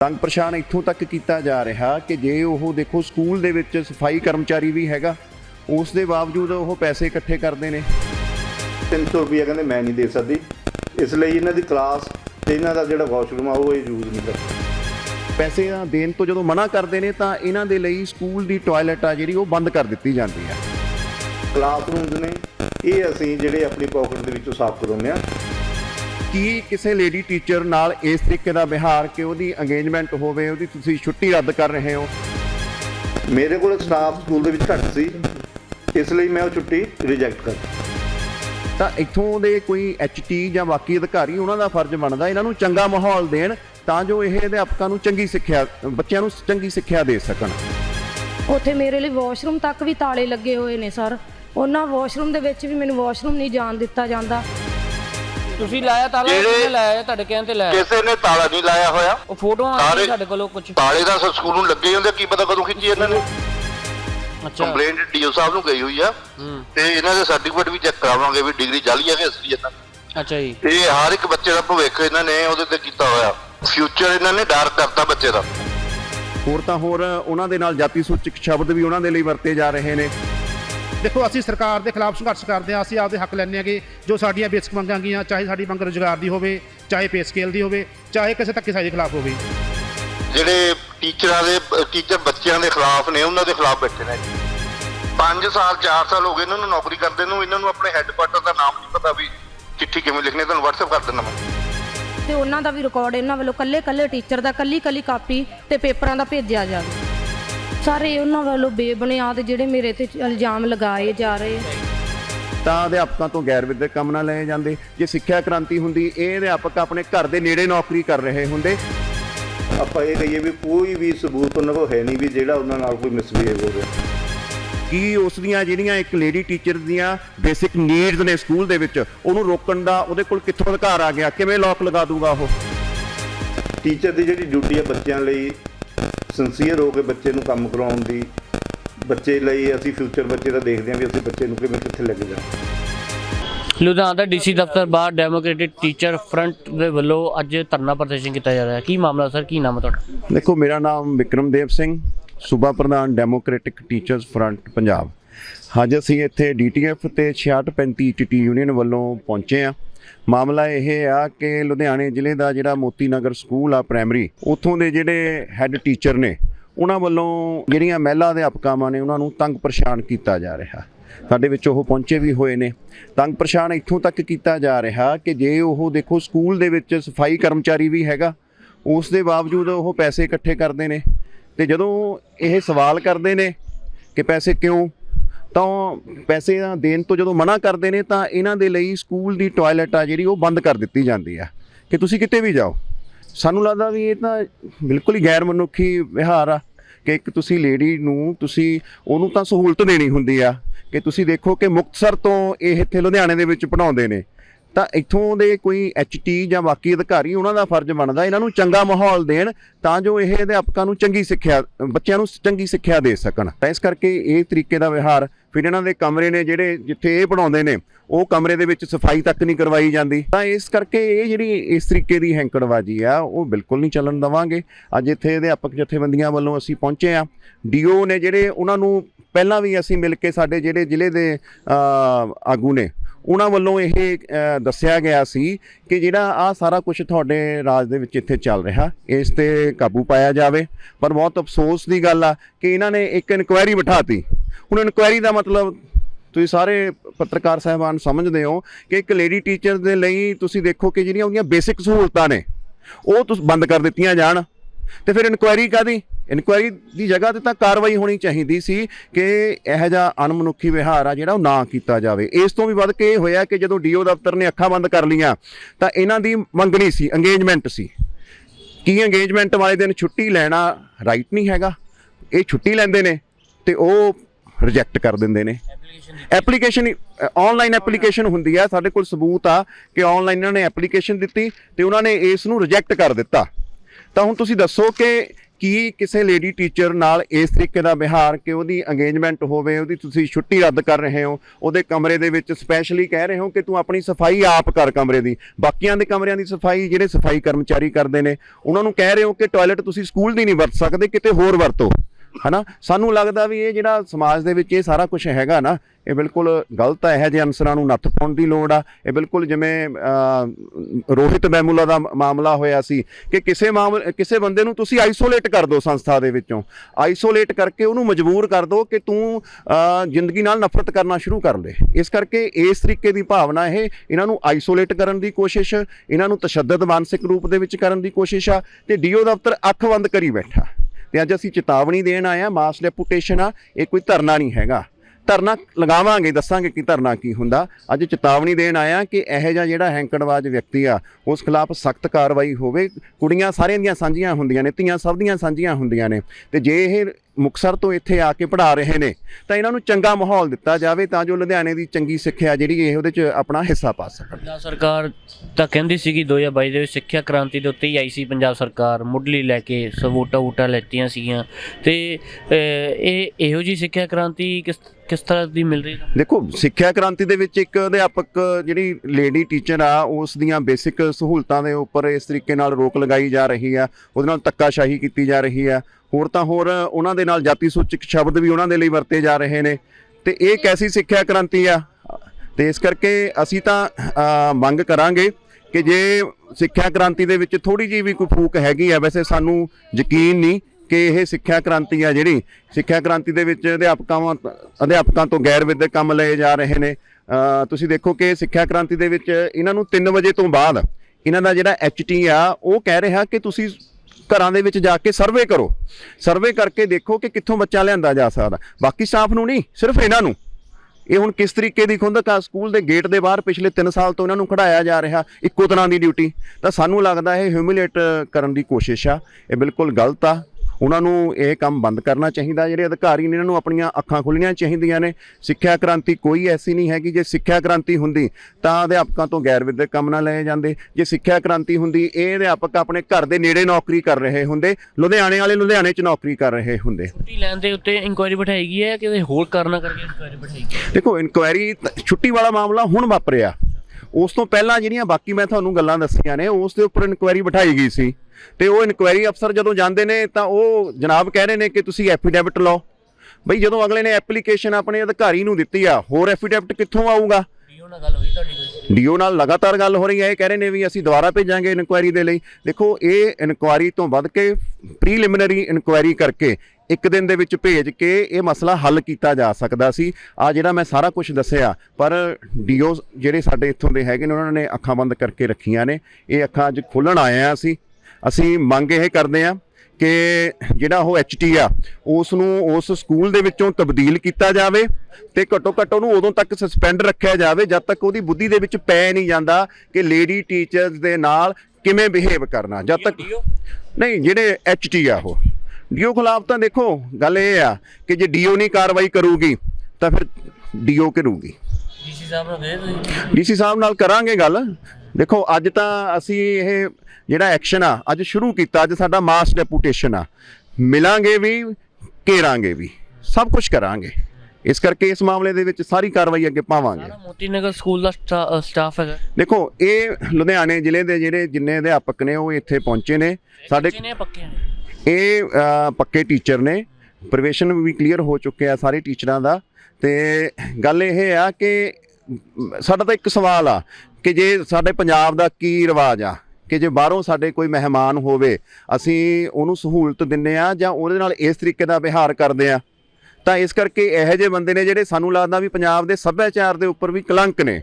ਤੰਗ ਪਰੇਸ਼ਾਨ ਇੱਥੋਂ ਤੱਕ ਕੀਤਾ ਜਾ ਰਿਹਾ ਕਿ ਜੇ ਉਹ ਦੇਖੋ ਸਕੂਲ ਦੇ ਵਿੱਚ ਸਫ਼ਾਈ ਕਰਮਚਾਰੀ ਵੀ ਹੈਗਾ ਉਸ ਦੇ ਬਾਵਜੂਦ ਉਹ ਪੈਸੇ ਇਕੱਠੇ ਕਰਦੇ ਨੇ। 300 ਰੁਪਏ ਕਹਿੰਦੇ ਮੈਂ ਨਹੀਂ ਦੇ ਸਕਦੀ। ਇਸ ਲਈ ਇਹਨਾਂ ਦੀ ਕਲਾਸ ਤੇ ਇਹਨਾਂ ਦਾ ਜਿਹੜਾ ਵਾਸ਼ਰੂਮ ਆ ਉਹ ਇਹ ਯੂਜ਼ ਨਹੀਂ ਕਰਦੇ। ਪੈਸੇ ਦੇਣ ਤੋਂ ਜਦੋਂ ਮਨਾ ਕਰਦੇ ਨੇ ਤਾਂ ਇਹਨਾਂ ਦੇ ਲਈ ਸਕੂਲ ਦੀ ਟਾਇਲਟ ਆ ਜਿਹੜੀ ਉਹ ਬੰਦ ਕਰ ਦਿੱਤੀ ਜਾਂਦੀ ਆ। ਕਲਾਸਰੂਮਸ ਨੇ ਇਹ ਅਸੀਂ ਜਿਹੜੇ ਆਪਣੀ ਪਾਕਟ ਦੇ ਵਿੱਚੋਂ ਸਾਫ਼ ਕਰਾਉਂਦੇ ਆ ਕੀ ਕਿਸੇ ਲੇਡੀ ਟੀਚਰ ਨਾਲ ਇਸ ਤਰੀਕੇ ਦਾ ਵਿਹਾਰ ਕਿ ਉਹਦੀ ਅੰਗੇਜਮੈਂਟ ਹੋਵੇ ਉਹਦੀ ਤੁਸੀਂ ਛੁੱਟੀ ਰੱਦ ਕਰ ਰਹੇ ਹੋ? ਮੇਰੇ ਕੋਲ ਸਟਾਫ ਸਕੂਲ ਦੇ ਵਿੱਚ ਘੱਟ ਸੀ ਇਸ ਲਈ ਮੈਂ ਉਹ ਛੁੱਟੀ ਰਿਜੈਕਟ ਕਰ ਦਿੱਤੀ। ਤਾਂ ਇੱਥੋਂ ਦੇ ਕੋਈ ਐਚਟੀ ਜਾਂ ਬਾਕੀ ਅਧਿਕਾਰੀ ਉਹਨਾਂ ਦਾ ਫਰਜ਼ ਬਣਦਾ ਇਹਨਾਂ ਨੂੰ ਚੰਗਾ ਮਾਹੌਲ ਦੇਣ ਤਾਂ ਜੋ ਇਹ ਅਧਿਆਪਕਾਂ ਨੂੰ ਚੰਗੀ ਸਿੱਖਿਆ ਬੱਚਿਆਂ ਨੂੰ ਚੰਗੀ ਸਿੱਖਿਆ ਦੇ ਸਕਣ। ਉੱਥੇ ਮੇਰੇ ਲਈ ਵਾਸ਼ਰੂਮ ਤੱਕ ਵੀ ਤਾਲੇ ਲੱਗੇ ਹੋਏ ਨੇ ਸਰ ਉਹਨਾਂ ਵਾਸ਼ਰੂਮ ਦੇ ਵਿੱਚ ਵੀ ਮੈਨੂੰ ਵਾਸ਼ਰੂਮ ਨਹੀਂ ਜਾਣ ਦਿੱਤਾ ਜਾਂਦਾ। ਤੁਸੀਂ ਲਾਇਆ ਤਾਲਾ ਜਿਹੜੇ- ਕਿਹਨੇ ਲਾਇਆ ਤੁਹਾਡੇ ਕਹਿਣ ਤੇ ਲਾਇਆ? ਕਿਸੇ ਨੇ ਤਾਲਾ ਨਹੀਂ ਲਾਇਆ ਹੋਇਆ। ਉਹ ਫੋਟੋਆਂ ਆ ਸਾਰੇ- ਸਾਡੇ ਕੋਲੋਂ ਕੁਝ ਤਾਲੇ ਦਾ ਸਕੂਲ ਨੂੰ ਲੱਗੇ ਹੁੰਦੇ ਕੀ ਪਤਾ ਕਦੋਂ ਖਿੱਚੀ ਇਹਨਾਂ ਨੇ। ਅੱਛਾ। ਕੰਪਲੇਂਟ ਡੀਓ ਸਾਹਿਬ ਨੂੰ ਗਈ ਹੋਈ ਆ। ਹੂੰ। ਤੇ ਇਹਨਾਂ ਦੇ ਸਰਟੀਫਿਕੇਟ ਵੀ ਚੈੱਕ ਕਰਾਵਾਂਗੇ ਵੀ ਡਿਗਰੀ ਜਾਲੀ ਹੈ ਕਿ ਅਸਲੀ ਹੈ ਅੱਛਾ ਜੀ। ਇਹ ਹਰ ਇੱਕ ਬੱਚੇ ਦਾ ਭਵਿੱਖ ਇਹਨਾਂ ਨੇ ਉਹਦੇ ਤੇ ਕੀਤਾ ਹੋਇਆ। ਫਿਊਚਰ ਇਹਨਾਂ ਨੇ ਡਾਰਕ ਕਰਤਾ ਬੱਚੇ ਦਾ। ਹੋਰ ਤਾਂ ਹੋਰ ਉਹਨਾਂ ਦੇ ਨਾਲ ਜਾਤੀ ਸੂਚਕ ਸ਼ਬਦ ਵੀ ਉਹਨਾਂ ਦੇ ਲਈ ਵਰਤੇ ਜਾ ਰਹੇ ਨੇ। ਦੇਖੋ ਅਸੀਂ ਸਰਕਾਰ ਦੇ ਖਿਲਾਫ ਸੰਘਰਸ਼ ਕਰਦੇ ਹਾਂ ਅਸੀਂ ਆਪਦੇ ਹੱਕ ਲੈਂਦੇ ਹਾਂਗੇ ਜੋ ਸਾਡੀਆਂ ਬੇਸਿਕ ਮੰਗਾਂ ਗੀਆਂ ਚਾਹੇ ਸਾਡੀ ਮੰਗ ਰੁਜ਼ਗਾਰ ਦੀ ਹੋਵੇ ਚਾਹੇ ਪੇ ਸਕੇਲ ਦੀ ਹੋਵੇ ਚਾਹੇ ਕਿਸੇ ਧੱਕੇਸ਼ਾਹੀ ਦੇ ਖਿਲਾਫ ਹੋਵੇ। ਜਿਹੜੇ ਟੀਚਰਾਂ ਦੇ ਟੀਚਰ ਬੱਚਿਆਂ ਦੇ ਖਿਲਾਫ ਨੇ ਉਹਨਾਂ ਦੇ ਖਿਲਾਫ ਬੈਠੇ ਨੇ 5 ਸਾਲ 4 ਸਾਲ ਹੋ ਗਏ ਇਹਨਾਂ ਨੂੰ ਨੌਕਰੀ ਕਰਦੇ ਨੂੰ ਇਹਨਾਂ ਨੂੰ ਆਪਣੇ ਹੈੱਡਕੁਆਟਰ ਦਾ ਨਾਮ ਨਹੀਂ ਪਤਾ ਵੀ ਚਿੱਠੀ ਕਿਵੇਂ ਲਿਖਣੀ ਤੁਹਾਨੂੰ WhatsApp ਕਰ ਦਿੰਦਾ ਮੈਂ। ਤੇ ਉਹਨਾਂ ਦਾ ਵੀ ਰਿਕਾਰਡ ਇਹਨਾਂ ਵੱਲੋਂ ਕੱਲੇ ਕੱਲੇ ਟੀਚਰ ਦਾ ਕੱਲੀ ਕੱਲੀ ਕਾਪੀ ਤੇ ਪੇਪਰਾਂ ਦਾ ਭੇਜਿਆ ਜਾਵੇ। ਸਾਰੇ ਉਹਨਾਂ ਵੱਲੋਂ ਬੇਬੁਨਿਆਦ ਜਿਹੜੇ ਮੇਰੇ ਤੇ ਇਲਜ਼ਾਮ ਲਗਾਏ ਜਾ ਰਹੇ ਤਾਂ ਅਧਿਆਪਕਾਂ ਤੋਂ ਗੈਰ ਵਿਦਿਅਕ ਕੰਮ ਨਾ ਲਏ ਜਾਂਦੇ। ਜੇ ਸਿੱਖਿਆ ਕ੍ਰਾਂਤੀ ਹੁੰਦੀ ਇਹ ਅਧਿਆਪਕ ਆਪਣੇ ਘਰ ਦੇ ਨੇੜੇ ਨੌਕਰੀ ਕਰ ਰਹੇ ਹੁੰਦੇ। ਆਪਾਂ ਇਹ ਕਹੀਏ ਵੀ ਕੋਈ ਵੀ ਸਬੂਤ ਉਹਨਾਂ ਕੋਲ ਹੈ ਨਹੀਂ ਵੀ ਜਿਹੜਾ ਉਹਨਾਂ ਨਾਲ ਕੋਈ ਮਿਸਬੀਹੇਵ ਹੋ ਰਿਹਾ ਕੀ ਉਸ ਦੀਆਂ ਜਿਹੜੀਆਂ ਇੱਕ ਲੇਡੀ ਟੀਚਰ ਦੀਆਂ ਬੇਸਿਕ ਨੀਡਸ ਨੇ ਸਕੂਲ ਦੇ ਵਿੱਚ ਉਹਨੂੰ ਰੋਕਣ ਦਾ ਉਹਦੇ ਕੋਲ ਕਿੱਥੋਂ ਅਧਿਕਾਰ ਆ ਗਿਆ? ਕਿਵੇਂ ਲੋਕ ਲਗਾ ਦੂਗਾ ਉਹ? ਟੀਚਰ ਦੀ ਜਿਹੜੀ ਡਿਊਟੀ ਹੈ ਬੱਚਿਆਂ ਲਈ ਸਿੰਸੀਅਰ ਹੋ ਕੇ ਬੱਚੇ ਨੂੰ ਕੰਮ ਕਰਾਉਣ ਦੀ ਬੱਚੇ ਲਈ ਅਸੀਂ ਫਿਊਚਰ ਬੱਚੇ ਦਾ ਦੇਖਦੇ ਹਾਂ ਵੀ ਅਸੀਂ ਬੱਚੇ ਨੂੰ ਕਿਵੇਂ ਕਿੱਥੇ ਲੈ ਕੇ ਜਾਵਾਂ। ਲੁਧਿਆਣਾ ਦਾ ਡੀਸੀ ਦਫ਼ਤਰ ਬਾਹਰ ਡੈਮੋਕ੍ਰੈਟਿਕ ਟੀਚਰ ਫਰੰਟ ਦੇ ਵੱਲੋਂ ਅੱਜ ਧਰਨਾ ਪ੍ਰਦਰਸ਼ਨ ਕੀਤਾ ਜਾ ਰਿਹਾ ਹੈ। ਕੀ ਮਾਮਲਾ ਸਰ? ਕੀ ਨਾਮ ਹੈ ਤੁਹਾਡਾ? ਦੇਖੋ ਮੇਰਾ ਨਾਮ ਵਿਕਰਮਦੇਵ ਸਿੰਘ ਸੂਬਾ ਪ੍ਰਧਾਨ ਡੈਮੋਕ੍ਰੈਟਿਕ ਟੀਚਰਸ ਫਰੰਟ ਪੰਜਾਬ। ਅੱਜ ਅਸੀਂ ਇੱਥੇ ਡੀਟੀਐਫ ਤੇ 6635 ਟੀਟੀ ਯੂਨੀਅਨ ਵੱਲੋਂ ਪਹੁੰਚੇ ਆ ਮਾਮਲਾ ਇਹ ਆ ਕਿ ਲੁਧਿਆਣੇ ਜ਼ਿਲ੍ਹੇ ਦਾ ਜਿਹੜਾ ਮੋਤੀ ਨਗਰ ਸਕੂਲ ਆ ਪ੍ਰਾਇਮਰੀ, ਉੱਥੋਂ ਦੇ ਜਿਹੜੇ ਹੈੱਡ ਟੀਚਰ ਨੇ, ਉਹਨਾਂ ਵੱਲੋਂ ਜਿਹੜੀਆਂ ਮਹਿਲਾ ਅਧਿਆਪਕਾਵਾਂ ਨੇ ਉਹਨਾਂ ਨੂੰ ਤੰਗ ਪਰੇਸ਼ਾਨ ਕੀਤਾ ਜਾ ਰਿਹਾ। ਸਾਡੇ ਵਿੱਚ ਉਹ ਪਹੁੰਚੇ ਵੀ ਹੋਏ ਨੇ। ਤੰਗ ਪਰੇਸ਼ਾਨ ਇੱਥੋਂ ਤੱਕ ਕੀਤਾ ਜਾ ਰਿਹਾ ਕਿ ਜੇ ਉਹ ਦੇਖੋ ਸਕੂਲ ਦੇ ਵਿੱਚ ਸਫ਼ਾਈ ਕਰਮਚਾਰੀ ਵੀ ਹੈਗਾ, ਉਸ ਦੇ ਬਾਵਜੂਦ ਉਹ ਪੈਸੇ ਇਕੱਠੇ ਕਰਦੇ ਨੇ। ਤੇ ਜਦੋਂ ਇਹ ਸਵਾਲ ਕਰਦੇ ਨੇ ਕਿ ਪੈਸੇ ਕਿਉਂ ਤਾਂ ਪੈਸੇ ਦੇਣ ਤੋਂ ਜਦੋਂ ਮਨਾ ਕਰਦੇ ਨੇ, ਤਾਂ ਇਹਨਾਂ ਦੇ ਲਈ ਸਕੂਲ ਦੀ ਟਾਇਲਟ ਆ ਜਿਹੜੀ ਉਹ ਬੰਦ ਕਰ ਦਿੱਤੀ ਜਾਂਦੀ ਆ। ਕਿ ਤੁਸੀਂ ਕਿਤੇ ਵੀ ਜਾਓ। ਸਾਨੂੰ ਲੱਗਦਾ ਵੀ ਇਹ ਤਾਂ ਬਿਲਕੁਲ ਹੀ ਗੈਰ ਮਨੁੱਖੀ ਵਿਹਾਰ ਆ ਕਿ ਇੱਕ ਤੁਸੀਂ ਲੇਡੀ ਨੂੰ ਤੁਸੀਂ ਉਹਨੂੰ ਤਾਂ ਸਹੂਲਤ ਦੇਣੀ ਹੁੰਦੀ ਆ ਕਿ ਤੁਸੀਂ ਦੇਖੋ ਕਿ ਮੁਕਤਸਰ ਤੋਂ ਇਹ ਇੱਥੇ ਲੁਧਿਆਣੇ ਦੇ ਵਿੱਚ ਪੜਾਉਂਦੇ ਨੇ। ਤਾਂ ਇੱਥੋਂ ਦੇ ਕੋਈ ਐਚਟੀ ਜਾਂ ਬਾਕੀ ਅਧਿਕਾਰੀ ਉਹਨਾਂ ਦਾ ਫਰਜ਼ ਬਣਦਾ, ਇਹਨਾਂ ਨੂੰ ਚੰਗਾ ਮਾਹੌਲ ਦੇਣ ਤਾਂ ਜੋ ਇਹ ਅਧਿਆਪਕਾਂ ਨੂੰ ਚੰਗੀ ਸਿੱਖਿਆ, ਬੱਚਿਆਂ ਨੂੰ ਚੰਗੀ ਸਿੱਖਿਆ ਦੇ ਸਕਣ। ਤਾਂ ਇਸ ਕਰਕੇ ਇਹ ਤਰੀਕੇ ਦਾ ਵਿਹਾਰ ਫਿਰ ਇਹਨਾਂ ਦੇ ਕਮਰੇ ਨੇ ਜਿਹੜੇ ਜਿੱਥੇ ਇਹ ਪੜਾਉਂਦੇ ਨੇ, ਉਹ ਕਮਰੇ ਦੇ ਵਿੱਚ ਸਫ਼ਾਈ ਤੱਕ ਨਹੀਂ ਕਰਵਾਈ ਜਾਂਦੀ। ਤਾਂ ਇਸ ਕਰਕੇ ਇਹ ਜਿਹੜੀ ਇਸ ਤਰੀਕੇ ਦੀ ਹੈਂਕੜਬਾਜ਼ੀ ਆ, ਉਹ ਬਿਲਕੁਲ ਨਹੀਂ ਚੱਲਣ ਦਵਾਂਗੇ। ਅੱਜ ਇੱਥੇ ਅਧਿਆਪਕ ਜਥੇਬੰਦੀਆਂ ਵੱਲੋਂ ਅਸੀਂ ਪਹੁੰਚੇ ਆ ਡੀਓ ਨੇ ਜਿਹੜੇ ਉਹਨਾਂ ਨੂੰ ਪਹਿਲਾਂ ਵੀ ਅਸੀਂ ਮਿਲ ਕੇ ਸਾਡੇ ਜਿਹੜੇ ਜ਼ਿਲ੍ਹੇ ਦੇ ਆਗੂ ਨੇ, ਉਹਨਾਂ ਵੱਲੋਂ ਇਹ ਦੱਸਿਆ ਗਿਆ ਸੀ ਕਿ ਜਿਹੜਾ ਆ ਸਾਰਾ ਕੁਝ ਤੁਹਾਡੇ ਰਾਜ ਦੇ ਵਿੱਚ ਇੱਥੇ ਚੱਲ ਰਿਹਾ, ਇਸ ਤੇ ਕਾਬੂ ਪਾਇਆ ਜਾਵੇ। ਪਰ ਬਹੁਤ ਅਫਸੋਸ ਦੀ ਗੱਲ ਆ ਕਿ ਇਹਨਾਂ ਨੇ ਇੱਕ ਇਨਕੁਆਇਰੀ ਬਿਠਾਤੀ। ਹੁਣ ਇਨਕੁਆਇਰੀ ਦਾ ਮਤਲਬ ਤੁਸੀਂ ਸਾਰੇ ਪੱਤਰਕਾਰ ਸਾਹਿਬਾਨ ਸਮਝਦੇ ਹੋ ਕਿ ਇੱਕ ਲੇਡੀ ਟੀਚਰ ਦੇ ਲਈ ਤੁਸੀਂ ਦੇਖੋ ਕਿ ਜਿਹੜੀਆਂ ਉਹਦੀਆਂ ਬੇਸਿਕ ਸਹੂਲਤਾਂ ਨੇ, ਉਹ ਤੁਸੀਂ, ਬੰਦ ਕਰ ਦਿੱਤੀਆਂ ਜਾਣ। ਤੇ ਫਿਰ ਇਨਕੁਆਇਰੀ ਕਾਦੀ ਇਨਕੁਆਇਰੀ ਦੀ ਜਗ੍ਹਾ ਤੇ ਤਾਂ ਕਾਰਵਾਈ ਹੋਣੀ ਚਾਹੀਦੀ ਸੀ ਕਿ ਇਹੋ ਜਿਹਾ ਅਣਮਨੁੱਖੀ ਵਿਹਾਰ ਆ ਜਿਹੜਾ ਉਹ ਨਾ ਕੀਤਾ ਜਾਵੇ। ਇਸ ਤੋਂ ਵੀ ਵੱਧ ਕੇ ਇਹ ਹੋਇਆ ਕਿ ਜਦੋਂ ਡੀਓ ਦਫ਼ਤਰ ਨੇ ਅੱਖਾਂ ਬੰਦ ਕਰ ਲੀਆਂ ਤਾਂ ਇਹਨਾਂ ਦੀ ਮੰਗਣੀ ਸੀ ਅੰਗੇਜਮੈਂਟ ਸੀ। ਕੀ ਅੰਗੇਜਮੈਂਟ ਵਾਲੇ ਦਿਨ ਛੁੱਟੀ ਲੈਣਾ ਰਾਈਟ ਨਹੀਂ ਹੈਗਾ? ਇਹ ਛੁੱਟੀ ਲੈਂਦੇ ਨੇ, ਤੇ ਉਹ ਰਿਜੈਕਟ ਕਰ ਦਿੰਦੇ ਨੇ। ਐਪਲੀਕੇਸ਼ਨ ਆਨਲਾਈਨ ਐਪਲੀਕੇਸ਼ਨ ਹੁੰਦੀ ਆ। ਸਾਡੇ ਕੋਲ ਸਬੂਤ ਆ ਕਿ ਆਨਲਾਈਨ ਇਹਨਾਂ ਨੇ ਐਪਲੀਕੇਸ਼ਨ ਦਿੱਤੀ ਤੇ ਉਹਨਾਂ ਨੇ ਇਸ ਨੂੰ ਰਿਜੈਕਟ ਕਰ ਦਿੱਤਾ। ਤਾਂ ਹੁਣ ਤੁਸੀਂ ਦੱਸੋ ਕਿ ਕੀ ਕਿਸੇ ਲੇਡੀ ਟੀਚਰ ਨਾਲ ਇਸ ਤਰੀਕੇ ਦਾ ਵਿਹਾਰ ਕਿ ਉਹਦੀ ਅੰਗੇਜਮੈਂਟ ਹੋਵੇ ਉਹਦੀ ਤੁਸੀਂ ਛੁੱਟੀ ਰੱਦ ਕਰ ਰਹੇ ਹੋ ਉਹਦੇ ਕਮਰੇ ਦੇ ਵਿੱਚ ਸਪੈਸ਼ਲੀ ਕਹਿ ਰਹੇ ਹੋ ਕਿ ਤੂੰ ਆਪਣੀ ਸਫ਼ਾਈ ਆਪ ਕਰ ਕਮਰੇ ਦੀ। ਬਾਕੀਆਂ ਦੇ ਕਮਰਿਆਂ ਦੀ ਸਫ਼ਾਈ ਜਿਹੜੇ ਸਫ਼ਾਈ ਕਰਮਚਾਰੀ ਕਰਦੇ ਨੇ ਉਹਨਾਂ ਨੂੰ ਕਹਿ ਰਹੇ ਹੋ ਕਿ ਟਾਇਲਟ ਤੁਸੀਂ ਸਕੂਲ ਦੀ ਨਹੀਂ ਵਰਤ ਸਕਦੇ ਕਿਤੇ ਹੋਰ ਵਰਤੋ। ਹਨਾ? ਸਾਨੂੰ ਲੱਗਦਾ ਵੀ ਇਹ ਜਿਹੜਾ ਸਮਾਜ ਦੇ ਵਿੱਚ ਇਹ ਸਾਰਾ ਕੁਝ ਹੈਗਾ ਨਾ, ਇਹ ਬਿਲਕੁਲ ਗਲਤ ਹੈ ਇਹ ਜਿਹੇ ਅਨਸਰਾਂ ਨੂੰ ਨੱਥ ਪਾਉਣ ਦੀ ਲੋੜ ਆ। ਇਹ ਬਿਲਕੁਲ ਜਿਵੇਂ ਰੋਹਿਤ ਬੈਮੂਲਾ ਦਾ ਮਾਮਲਾ ਹੋਇਆ ਸੀ ਕਿ ਕਿਸੇ ਮਾਮਲੇ ਕਿਸੇ ਬੰਦੇ ਨੂੰ ਤੁਸੀਂ ਆਈਸੋਲੇਟ ਕਰ ਦਿਓ ਸੰਸਥਾ ਦੇ ਵਿੱਚੋਂ। ਆਈਸੋਲੇਟ ਕਰਕੇ ਉਹਨੂੰ ਮਜਬੂਰ ਕਰ ਦਿਓ ਕਿ ਤੂੰ ਜ਼ਿੰਦਗੀ ਨਾਲ ਨਫ਼ਰਤ ਕਰਨਾ ਸ਼ੁਰੂ ਕਰ ਲੈ। ਇਸ ਕਰਕੇ ਇਸ ਤਰੀਕੇ ਦੀ ਭਾਵਨਾ ਇਹ, ਇਹਨਾਂ ਨੂੰ ਆਈਸੋਲੇਟ ਕਰਨ ਦੀ ਕੋਸ਼ਿਸ਼, ਇਹਨਾਂ ਨੂੰ ਤਸ਼ੱਦਦ ਮਾਨਸਿਕ ਰੂਪ ਦੇ ਵਿੱਚ ਕਰਨ ਦੀ ਕੋਸ਼ਿਸ਼ ਆ ਤੇ ਡੀਓ ਦਫ਼ਤਰ ਅੱਖ ਬੰਦ ਕਰੀ ਬੈਠਾ। ਤੇ ਅੱਜ ਅਸੀਂ ਚੇਤਾਵਨੀ ਦੇਣ ਆਏ ਆ ਮਾਸ ਡੈਪੂਟੇਸ਼ਨ ਆ, ਇਹ ਕੋਈ ਧਰਨਾ ਨਹੀਂ ਹੈਗਾ। ਧਰਨਾ ਲਗਾਵਾਂਗੇ, ਦੱਸਾਂਗੇ ਕਿ ਧਰਨਾ ਕੀ ਹੁੰਦਾ। ਅੱਜ ਚੇਤਾਵਨੀ ਦੇਣ ਆਇਆ ਕਿ ਇਹੋ ਜਿਹਾ ਜਿਹੜਾ ਹੈਂਕੜਵਾਜ ਵਿਅਕਤੀ ਆ, ਉਸ ਖਿਲਾਫ ਸਖਤ ਕਾਰਵਾਈ ਹੋਵੇ। ਕੁੜੀਆਂ ਸਾਰਿਆਂ ਦੀਆਂ ਸਾਂਝੀਆਂ ਹੁੰਦੀਆਂ ਨੇ, ਧੀਆਂ ਸਭ ਦੀਆਂ ਸਾਂਝੀਆਂ ਹੁੰਦੀਆਂ ਨੇ। ਤੇ ਜੇ ਇਹ ਮੁਕਸਰ ਤੋਂ ਇੱਥੇ ਆ ਕੇ ਪੜ੍ਹਾ ਰਹੇ ਨੇ, ਤਾਂ ਇਹਨਾਂ ਨੂੰ ਚੰਗਾ ਮਾਹੌਲ ਦਿੱਤਾ ਜਾਵੇ ਤਾਂ ਜੋ ਲੁਧਿਆਣੇ ਦੀ ਚੰਗੀ ਸਿੱਖਿਆ ਜਿਹੜੀ ਇਹ ਉਹਦੇ 'ਚ ਆਪਣਾ ਹਿੱਸਾ ਪਾ ਸਕਣ। ਪੰਜਾਬ ਸਰਕਾਰ ਤਾਂ ਕਹਿੰਦੀ ਸੀਗੀ 2022 ਦੇ ਵਿੱਚ ਸਿੱਖਿਆ ਕ੍ਰਾਂਤੀ ਦੇ ਉੱਤੇ ਹੀ ਆਈ ਸੀ ਪੰਜਾਬ ਸਰਕਾਰ, ਮੁੱਢਲੀ ਲੈ ਕੇ ਸਵੋਟਾ ਵੋਟਾਂ ਲੈਤੀਆਂ ਸੀਗੀਆਂ ਤੇ ਇਹ ਇਹੋ ਜੀ ਸਿੱਖਿਆ ਕ੍ਰਾਂਤੀ ਕਿਸ ਕਿਸ ਤਰ੍ਹਾਂ ਦੀ ਮਿਲ ਰਹੀ ਹੈ? ਦੇਖੋ, ਸਿੱਖਿਆ ਕ੍ਰਾਂਤੀ ਦੇ ਵਿੱਚ ਇੱਕ ਅਧਿਆਪਕ ਜਿਹੜੀ ਲੇਡੀ ਟੀਚਰ ਆ, ਉਸ ਦੀਆਂ ਬੇਸਿਕ ਸਹੂਲਤਾਂ ਦੇ ਉੱਪਰ ਇਸ ਤਰੀਕੇ ਨਾਲ ਰੋਕ ਲਗਾਈ ਜਾ ਰਹੀ ਆ, ਉਹਦੇ ਨਾਲ ਧੱਕਾਸ਼ਾਹੀ ਕੀਤੀ ਜਾ ਰਹੀ ਆ। ਹੋਰ ਤਾਂ ਹੋਰ ਉਹਨਾਂ ਦੇ ਨਾਲ ਜਾਤੀ ਸੂਚਕ ਸ਼ਬਦ ਵੀ ਉਹਨਾਂ ਦੇ ਲਈ ਵਰਤੇ ਜਾ ਰਹੇ ਨੇ। ਤੇ ਇਹ ਕੈਸੀ ਸਿੱਖਿਆ ਕ੍ਰਾਂਤੀ ਆ। ਤੇ ਇਸ ਕਰਕੇ ਅਸੀਂ ਤਾਂ ਮੰਗ ਕਰਾਂਗੇ ਕਿ ਜੇ ਸਿੱਖਿਆ ਕ੍ਰਾਂਤੀ ਦੇ ਵਿੱਚ ਥੋੜੀ ਜਿਹੀ ਵੀ ਕੋਈ ਫੂਕ ਹੈਗੀ ਆ, ਵੈਸੇ ਸਾਨੂੰ ਯਕੀਨ ਨਹੀਂ ਕਿ ਇਹ ਸਿੱਖਿਆ ਕ੍ਰਾਂਤੀ ਆ ਜਿਹੜੀ। ਸਿੱਖਿਆ ਕ੍ਰਾਂਤੀ ਦੇ ਵਿੱਚ ਅਧਿਆਪਕਾਂ ਅਧਿਆਪਕਾਂ ਤੋਂ ਗੈਰ ਵਿਦਿਅਕ ਕੰਮ ਲਏ ਜਾ ਰਹੇ ਨੇ। ਤੁਸੀਂ ਦੇਖੋ ਕਿ ਸਿੱਖਿਆ ਕ੍ਰਾਂਤੀ ਦੇ ਵਿੱਚ ਇਹਨਾਂ ਨੂੰ 3 ਵਜੇ ਤੋਂ ਬਾਅਦ ਇਹਨਾਂ ਦਾ ਜਿਹੜਾ ਐਚਟੀ ਆ, ਉਹ ਕਹਿ ਰਿਹਾ ਕਿ ਤੁਸੀਂ ਘਰਾਂ ਦੇ ਵਿੱਚ ਜਾ ਕੇ ਸਰਵੇ ਕਰੋ। ਸਰਵੇ ਕਰਕੇ ਦੇਖੋ ਕਿ ਕਿੱਥੋਂ ਬੱਚਾ ਲਿਆਂਦਾ ਜਾ ਸਕਦਾ। ਬਾਕੀ ਸਟਾਫ ਨੂੰ ਨਹੀਂ, ਸਿਰਫ ਇਹਨਾਂ ਨੂੰ। ਇਹ ਹੁਣ ਕਿਸ ਤਰੀਕੇ ਦੀ ਖੁੰਦਕ ਆ? ਸਕੂਲ ਦੇ ਗੇਟ ਦੇ ਬਾਹਰ ਪਿਛਲੇ 3 ਸਾਲ ਤੋਂ ਇਹਨਾਂ ਨੂੰ ਖੜਾਇਆ ਜਾ ਰਿਹਾ ਇੱਕੋ ਤਰ੍ਹਾਂ ਦੀ ਡਿਊਟੀ ਤਾਂ ਸਾਨੂੰ ਲੱਗਦਾ ਇਹ ਹਿਊਮਿਲੇਟ ਕਰਨ ਦੀ ਕੋਸ਼ਿਸ਼ ਆ। ਇਹ ਬਿਲਕੁਲ ਗਲਤ ਆ। ਉਹਨਾਂ ਨੂੰ ਇਹ ਕੰਮ ਬੰਦ ਕਰਨਾ ਚਾਹੀਦਾ। ਜਿਹੜੇ ਅਧਿਕਾਰੀ ਨੇ ਇਹਨਾਂ ਨੂੰ ਆਪਣੀਆਂ ਅੱਖਾਂ ਖੁੱਲੀਆਂ ਚਾਹੀਦੀਆਂ ਨੇ। ਸਿੱਖਿਆ ਕ੍ਰਾਂਤੀ ਕੋਈ ਐਸੀ ਨਹੀਂ ਹੈਗੀ। ਜੇ ਸਿੱਖਿਆ ਕ੍ਰਾਂਤੀ ਹੁੰਦੀ ਤਾਂ ਅਧਿਆਪਕਾਂ ਤੋਂ ਗੈਰ ਵਿਦਿਅਕ ਕੰਮ ਨਾ ਲਏ ਜਾਂਦੇ। ਜੇ ਸਿੱਖਿਆ ਕ੍ਰਾਂਤੀ ਹੁੰਦੀ ਇਹ ਅਧਿਆਪਕ ਆਪਣੇ ਘਰ ਦੇ ਨੇੜੇ ਨੌਕਰੀ ਕਰ ਰਹੇ ਹੁੰਦੇ। ਲੁਧਿਆਣੇ ਵਾਲੇ ਲੁਧਿਆਣੇ 'ਚ ਨੌਕਰੀ ਕਰ ਰਹੇ ਹੁੰਦੇ। ਛੁੱਟੀ ਲੈਣ ਦੇ ਉੱਤੇ ਇਨਕੁਆਇਰੀ ਬਿਠਾਈ ਗਈ ਹੈ ਕਿ ਹੋਰ ਕਾਰਨਾਂ ਕਰਕੇ ਇਨਕੁਆਇਰੀ ਬਿਠਾਈ ਗਈ ਦੇਖੋ ਇਨਕੁਆਇਰੀ ਛੁੱਟੀ ਵਾਲਾ ਮਾਮਲਾ ਹੁਣ ਵਾਪਰਿਆ। ਉਸ ਤੋਂ ਪਹਿਲਾਂ ਜਿਹੜੀਆਂ ਬਾਕੀ ਮੈਂ ਤੁਹਾਨੂੰ ਗੱਲਾਂ ਦੱਸੀਆਂ ਨੇ ਉਸ ਦੇ ਉੱਪਰ ਇਨਕੁਆਇਰੀ ਬਿਠਾਈ ਗਈ ਸੀ। ਤੇ ਉਹ ਇਨਕੁਆਇਰੀ ਅਫਸਰ ਜਦੋਂ ਜਾਂਦੇ ਨੇ ਤਾਂ ਉਹ ਜਨਾਬ ਕਹਿ ਰਹੇ ਨੇ ਕਿ ਤੁਸੀਂ ਐਫੀਡੈਵਿਟ ਲਾਓ। ਬਈ ਜਦੋਂ ਅਗਲੇ ਨੇ ਐਪਲੀਕੇਸ਼ਨ ਆਪਣੇ ਅਧਿਕਾਰੀ ਨੂੰ ਦਿੱਤੀ ਆ ਹੋਰ ਐਫੀਡੈਵਿਟ ਕਿੱਥੋਂ ਆਊਗਾ? ਡੀਓ ਨਾਲ ਗੱਲ ਹੋਈ ਤੁਹਾਡੀ ਕੋਈ? ਡੀਓ ਨਾਲ ਲਗਾਤਾਰ ਗੱਲ ਹੋ ਰਹੀ ਹੈ ਇਹ ਕਹਿ ਰਹੇ ਨੇ ਵੀ ਅਸੀਂ ਦੁਬਾਰਾ ਭੇਜਾਂਗੇ ਇਨਕੁਆਇਰੀ ਦੇ ਲਈ। ਦੇਖੋ ਇਹ ਇਨਕੁਆਇਰੀ ਤੋਂ ਵੱਧ ਕੇ ਪ੍ਰੀਲਿਮਿਨਰੀ ਇਨਕੁਆਇਰੀ ਕਰਕੇ ਇੱਕ ਦਿਨ ਦੇ ਵਿੱਚ ਭੇਜ ਕੇ ਇਹ ਮਸਲਾ ਹੱਲ ਕੀਤਾ ਜਾ ਸਕਦਾ ਸੀ। ਆ ਜਿਹੜਾ ਮੈਂ ਸਾਰਾ ਕੁਝ ਦੱਸਿਆ ਪਰ ਡੀਓ ਜਿਹੜੇ ਸਾਡੇ ਇੱਥੋਂ ਦੇ ਹੈਗੇ ਨੇ ਉਹਨਾਂ ਨੇ ਅੱਖਾਂ ਬੰਦ ਕਰਕੇ ਰੱਖੀਆਂ ਨੇ। ਇਹ ਅੱਖਾਂ ਅੱਜ ਖੋਲਣ ਆਏ ਆ ਅਸੀਂ। ਅਸੀਂ ਮੰਗ ਇਹ ਕਰਦੇ ਆ ਕਿ ਜਿਹੜਾ ਉਹ ਐਚਟੀ ਆ ਉਸ ਨੂੰ ਉਸ ਸਕੂਲ ਦੇ ਵਿੱਚੋਂ ਤਬਦੀਲ ਕੀਤਾ ਜਾਵੇ ਤੇ ਘੱਟੋ ਘੱਟ ਉਹਨੂੰ ਉਦੋਂ ਤੱਕ ਸਸਪੈਂਡ ਰੱਖਿਆ ਜਾਵੇ ਜਦ ਤੱਕ ਉਹਦੀ ਬੁੱਧੀ ਦੇ ਵਿੱਚ ਪੈ ਨਹੀਂ ਜਾਂਦਾ ਕਿ ਲੇਡੀ ਟੀਚਰਸ ਦੇ ਨਾਲ ਕਿਵੇਂ ਬਿਹੇਵ ਕਰਨਾ। ਜਦ ਤੱਕ ਨਹੀਂ ਜਿਹੜੇ ਐਚਟੀ ਆ ਉਹ। ਡੀਓ ਖਿਲਾਫ ਤਾਂ ਦੇਖੋ ਗੱਲ ਇਹ ਆ ਕਿ ਜੇ ਡੀਓ ਨਹੀਂ ਕਾਰਵਾਈ ਕਰੂਗੀ ਤਾਂ ਫਿਰ ਡੀਓ ਕਰੂਗੀ ਡੀਸੀ ਸਾਹਿਬ ਨਾਲ ਗਏ ਤੁਸੀਂ ਡੀਸੀ ਸਾਹਿਬ ਨਾਲ ਕਰਾਂਗੇ ਗੱਲ। ਦੇਖੋ ਅੱਜ ਤਾਂ ਅਸੀਂ ਇਹ ਜਿਹੜਾ ਐਕਸ਼ਨ ਆ ਅੱਜ ਸ਼ੁਰੂ ਕੀਤਾ ਅੱਜ ਸਾਡਾ ਮਾਸ ਡੈਪੂਟੇਸ਼ਨ ਆ। ਮਿਲਾਂਗੇ ਵੀ ਘੇਰਾਂਗੇ ਵੀ ਸਭ ਕੁਝ ਕਰਾਂਗੇ। ਇਸ ਕਰਕੇ ਇਸ ਮਾਮਲੇ ਦੇ ਵਿੱਚ ਸਾਰੀ ਕਾਰਵਾਈ ਅੱਗੇ ਪਾਵਾਂਗੇ। ਮੋਤੀ ਨਗਰ ਸਕੂਲ ਦਾ ਸਟਾ- ਸਟਾਫ ਹੈਗਾ। ਦੇਖੋ ਇਹ ਲੁਧਿਆਣੇ ਜ਼ਿਲ੍ਹੇ ਦੇ ਜਿਹੜੇ ਜਿੰਨੇ ਅਧਿਆਪਕ ਨੇ ਉਹ ਇੱਥੇ ਪਹੁੰਚੇ ਨੇ। ਸਾਡੇ ਕਿੰਨੇ ਪੱਕੇ ਨੇ? ਇਹ ਪੱਕੇ ਟੀਚਰ ਨੇ। ਪ੍ਰਵੇਸ਼ਨ ਵੀ ਕਲੀਅਰ ਹੋ ਚੁੱਕਿਆ ਸਾਰੇ ਟੀਚਰਾਂ ਦਾ। ਤੇ ਗੱਲ ਇਹ ਆ ਕਿ ਸਾਡਾ ਤਾਂ ਇੱਕ ਸਵਾਲ ਆ ਕਿ ਜੇ ਸਾਡੇ ਪੰਜਾਬ ਦਾ ਕੀ ਰਿਵਾਜ ਆ, ਕਿ ਜੇ ਬਾਹਰੋਂ ਸਾਡੇ ਕੋਈ ਮਹਿਮਾਨ ਹੋਵੇ, ਅਸੀਂ ਉਹਨੂੰ ਸਹੂਲਤ ਦਿੰਨੇ ਆ ਜਾਂ ਉਹਦੇ ਨਾਲ ਇਸ ਤਰੀਕੇ ਦਾ ਵਿਹਾਰ ਕਰਦੇ ਆ। ਤਾਂ ਇਸ ਕਰਕੇ ਇਹੋ ਜਿਹੇ ਬੰਦੇ ਨੇ ਜਿਹੜੇ ਸਾਨੂੰ ਲੱਗਦਾ ਵੀ ਪੰਜਾਬ ਦੇ ਸੱਭਿਆਚਾਰ ਦੇ ਉੱਪਰ ਵੀ ਕਲੰਕ ਨੇ।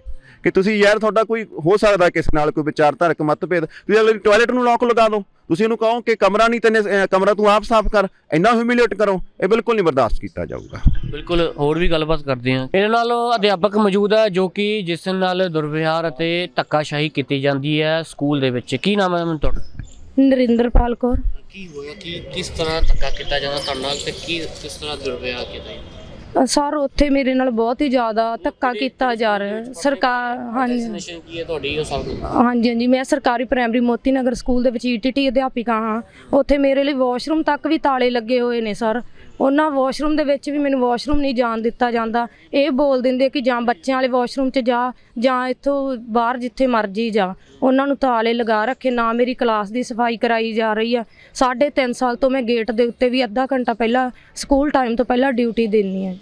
ਕਿ ਤੁਸੀਂ ਯਾਰ ਤੁਹਾਡਾ ਕੋਈ ਹੋ ਸਕਦਾ ਕਿਸੇ ਨਾਲ ਕੋਈ ਵਿਚਾਰਧਾਰਕ ਮਤਭੇਦ। ਤੁਸੀਂ ਅਗਲੇ ਟਾਇਲਟ ਨੂੰ ਲੋਕ ਲਗਾ ਦਿਓ। ਤੁਸੀਂ ਇਹਨੂੰ ਕਹੋ ਕਿ ਕਮਰਾ ਨਹੀਂ ਤੈਨੇ ਕਮਰਾ ਤੂੰ ਆਪ ਸਾਫ਼ ਕਰ। ਇੰਨਾ ਹਿਊਮਿਲੇਟ ਕਰੋ। ਇਹ ਬਿਲਕੁਲ ਨਹੀਂ ਬਰਦਾਸ਼ਤ ਕੀਤਾ ਜਾਊਗਾ। ਬਿਲਕੁਲ ਹੋਰ ਵੀ ਗੱਲਬਾਤ ਕਰਦੇ ਹਾਂ। ਇਹਨਾਂ ਨਾਲ ਅਧਿਆਪਕ ਮੌਜੂਦ ਹੈ ਜੋ ਕਿ ਜਿਸ ਨਾਲ ਦੁਰਵਿਹਾਰ ਅਤੇ ਧੱਕਾਸ਼ਾਹੀ ਕੀਤੀ ਜਾਂਦੀ ਹੈ ਸਕੂਲ ਦੇ ਵਿੱਚ। ਕੀ ਨਾਮ ਹੈ ਮੈਮ ਤੁਹਾਡਾ? ਨਰਿੰਦਰਪਾਲ ਕੌਰ। ਕੀ ਹੋਇਆ? ਕੀ ਕਿਸ ਤਰ੍ਹਾਂ ਧੱਕਾ ਕੀਤਾ ਜਾਂਦਾ ਤੁਹਾਡੇ ਨਾਲ ਤੇ ਕੀ ਕਿਸ ਤਰ੍ਹਾਂ ਦੁਰਵਿਹਾਰ ਕੀਤਾ ਜਾਂਦਾ? ਸਰ ਉੱਥੇ ਮੇਰੇ ਨਾਲ ਬਹੁਤ ਹੀ ਜ਼ਿਆਦਾ ਧੱਕਾ ਕੀਤਾ ਜਾ ਰਿਹਾ ਹੈ। ਸਰਕਾਰ ਹਾਂਜੀ। ਡੈਸਟੀਨੇਸ਼ਨ ਕੀ ਹੈ ਤੁਹਾਡੀ ਉਹ ਸਭ ਨੂੰ? ਹਾਂਜੀ ਹਾਂਜੀ ਮੈਂ ਸਰਕਾਰੀ ਪ੍ਰਾਇਮਰੀ ਮੋਤੀ ਨਗਰ ਸਕੂਲ ਦੇ ਵਿੱਚ ਈਟੀਟੀ ਅਧਿਆਪਿਕਾ ਹਾਂ। ਉੱਥੇ ਮੇਰੇ ਲਈ ਵਾਸ਼ਰੂਮ ਤੱਕ ਵੀ ਤਾਲੇ ਲੱਗੇ ਹੋਏ ਨੇ ਸਰ। ਉਹਨਾਂ ਵਾਸ਼ਰੂਮ ਦੇ ਵਿੱਚ ਵੀ ਮੈਨੂੰ ਵਾਸ਼ਰੂਮ ਨਹੀਂ ਜਾਣ ਦਿੱਤਾ ਜਾਂਦਾ। ਇਹ ਬੋਲ ਦਿੰਦੇ ਕਿ ਜਾਂ ਬੱਚਿਆਂ ਵਾਲੇ ਵਾਸ਼ਰੂਮ 'ਚ ਜਾ ਜਾਂ ਇੱਥੋਂ ਬਾਹਰ ਜਿੱਥੇ ਮਰਜ਼ੀ ਜਾ। ਉਹਨਾਂ ਨੂੰ ਤਾਲੇ ਲਗਾ ਰੱਖੇ ਨਾ ਮੇਰੀ ਕਲਾਸ ਦੀ ਸਫ਼ਾਈ ਕਰਾਈ ਜਾ ਰਹੀ ਆ। ਸਾਢੇ ਤਿੰਨ ਸਾਲ ਤੋਂ ਮੈਂ ਗੇਟ ਦੇ ਉੱਤੇ ਵੀ ਅੱਧਾ ਘੰਟਾ ਪਹਿਲਾਂ ਸਕੂਲ ਟਾਈਮ ਤੋਂ ਪਹਿਲਾਂ ਡਿਊਟੀ ਦਿੰਨੀ ਆ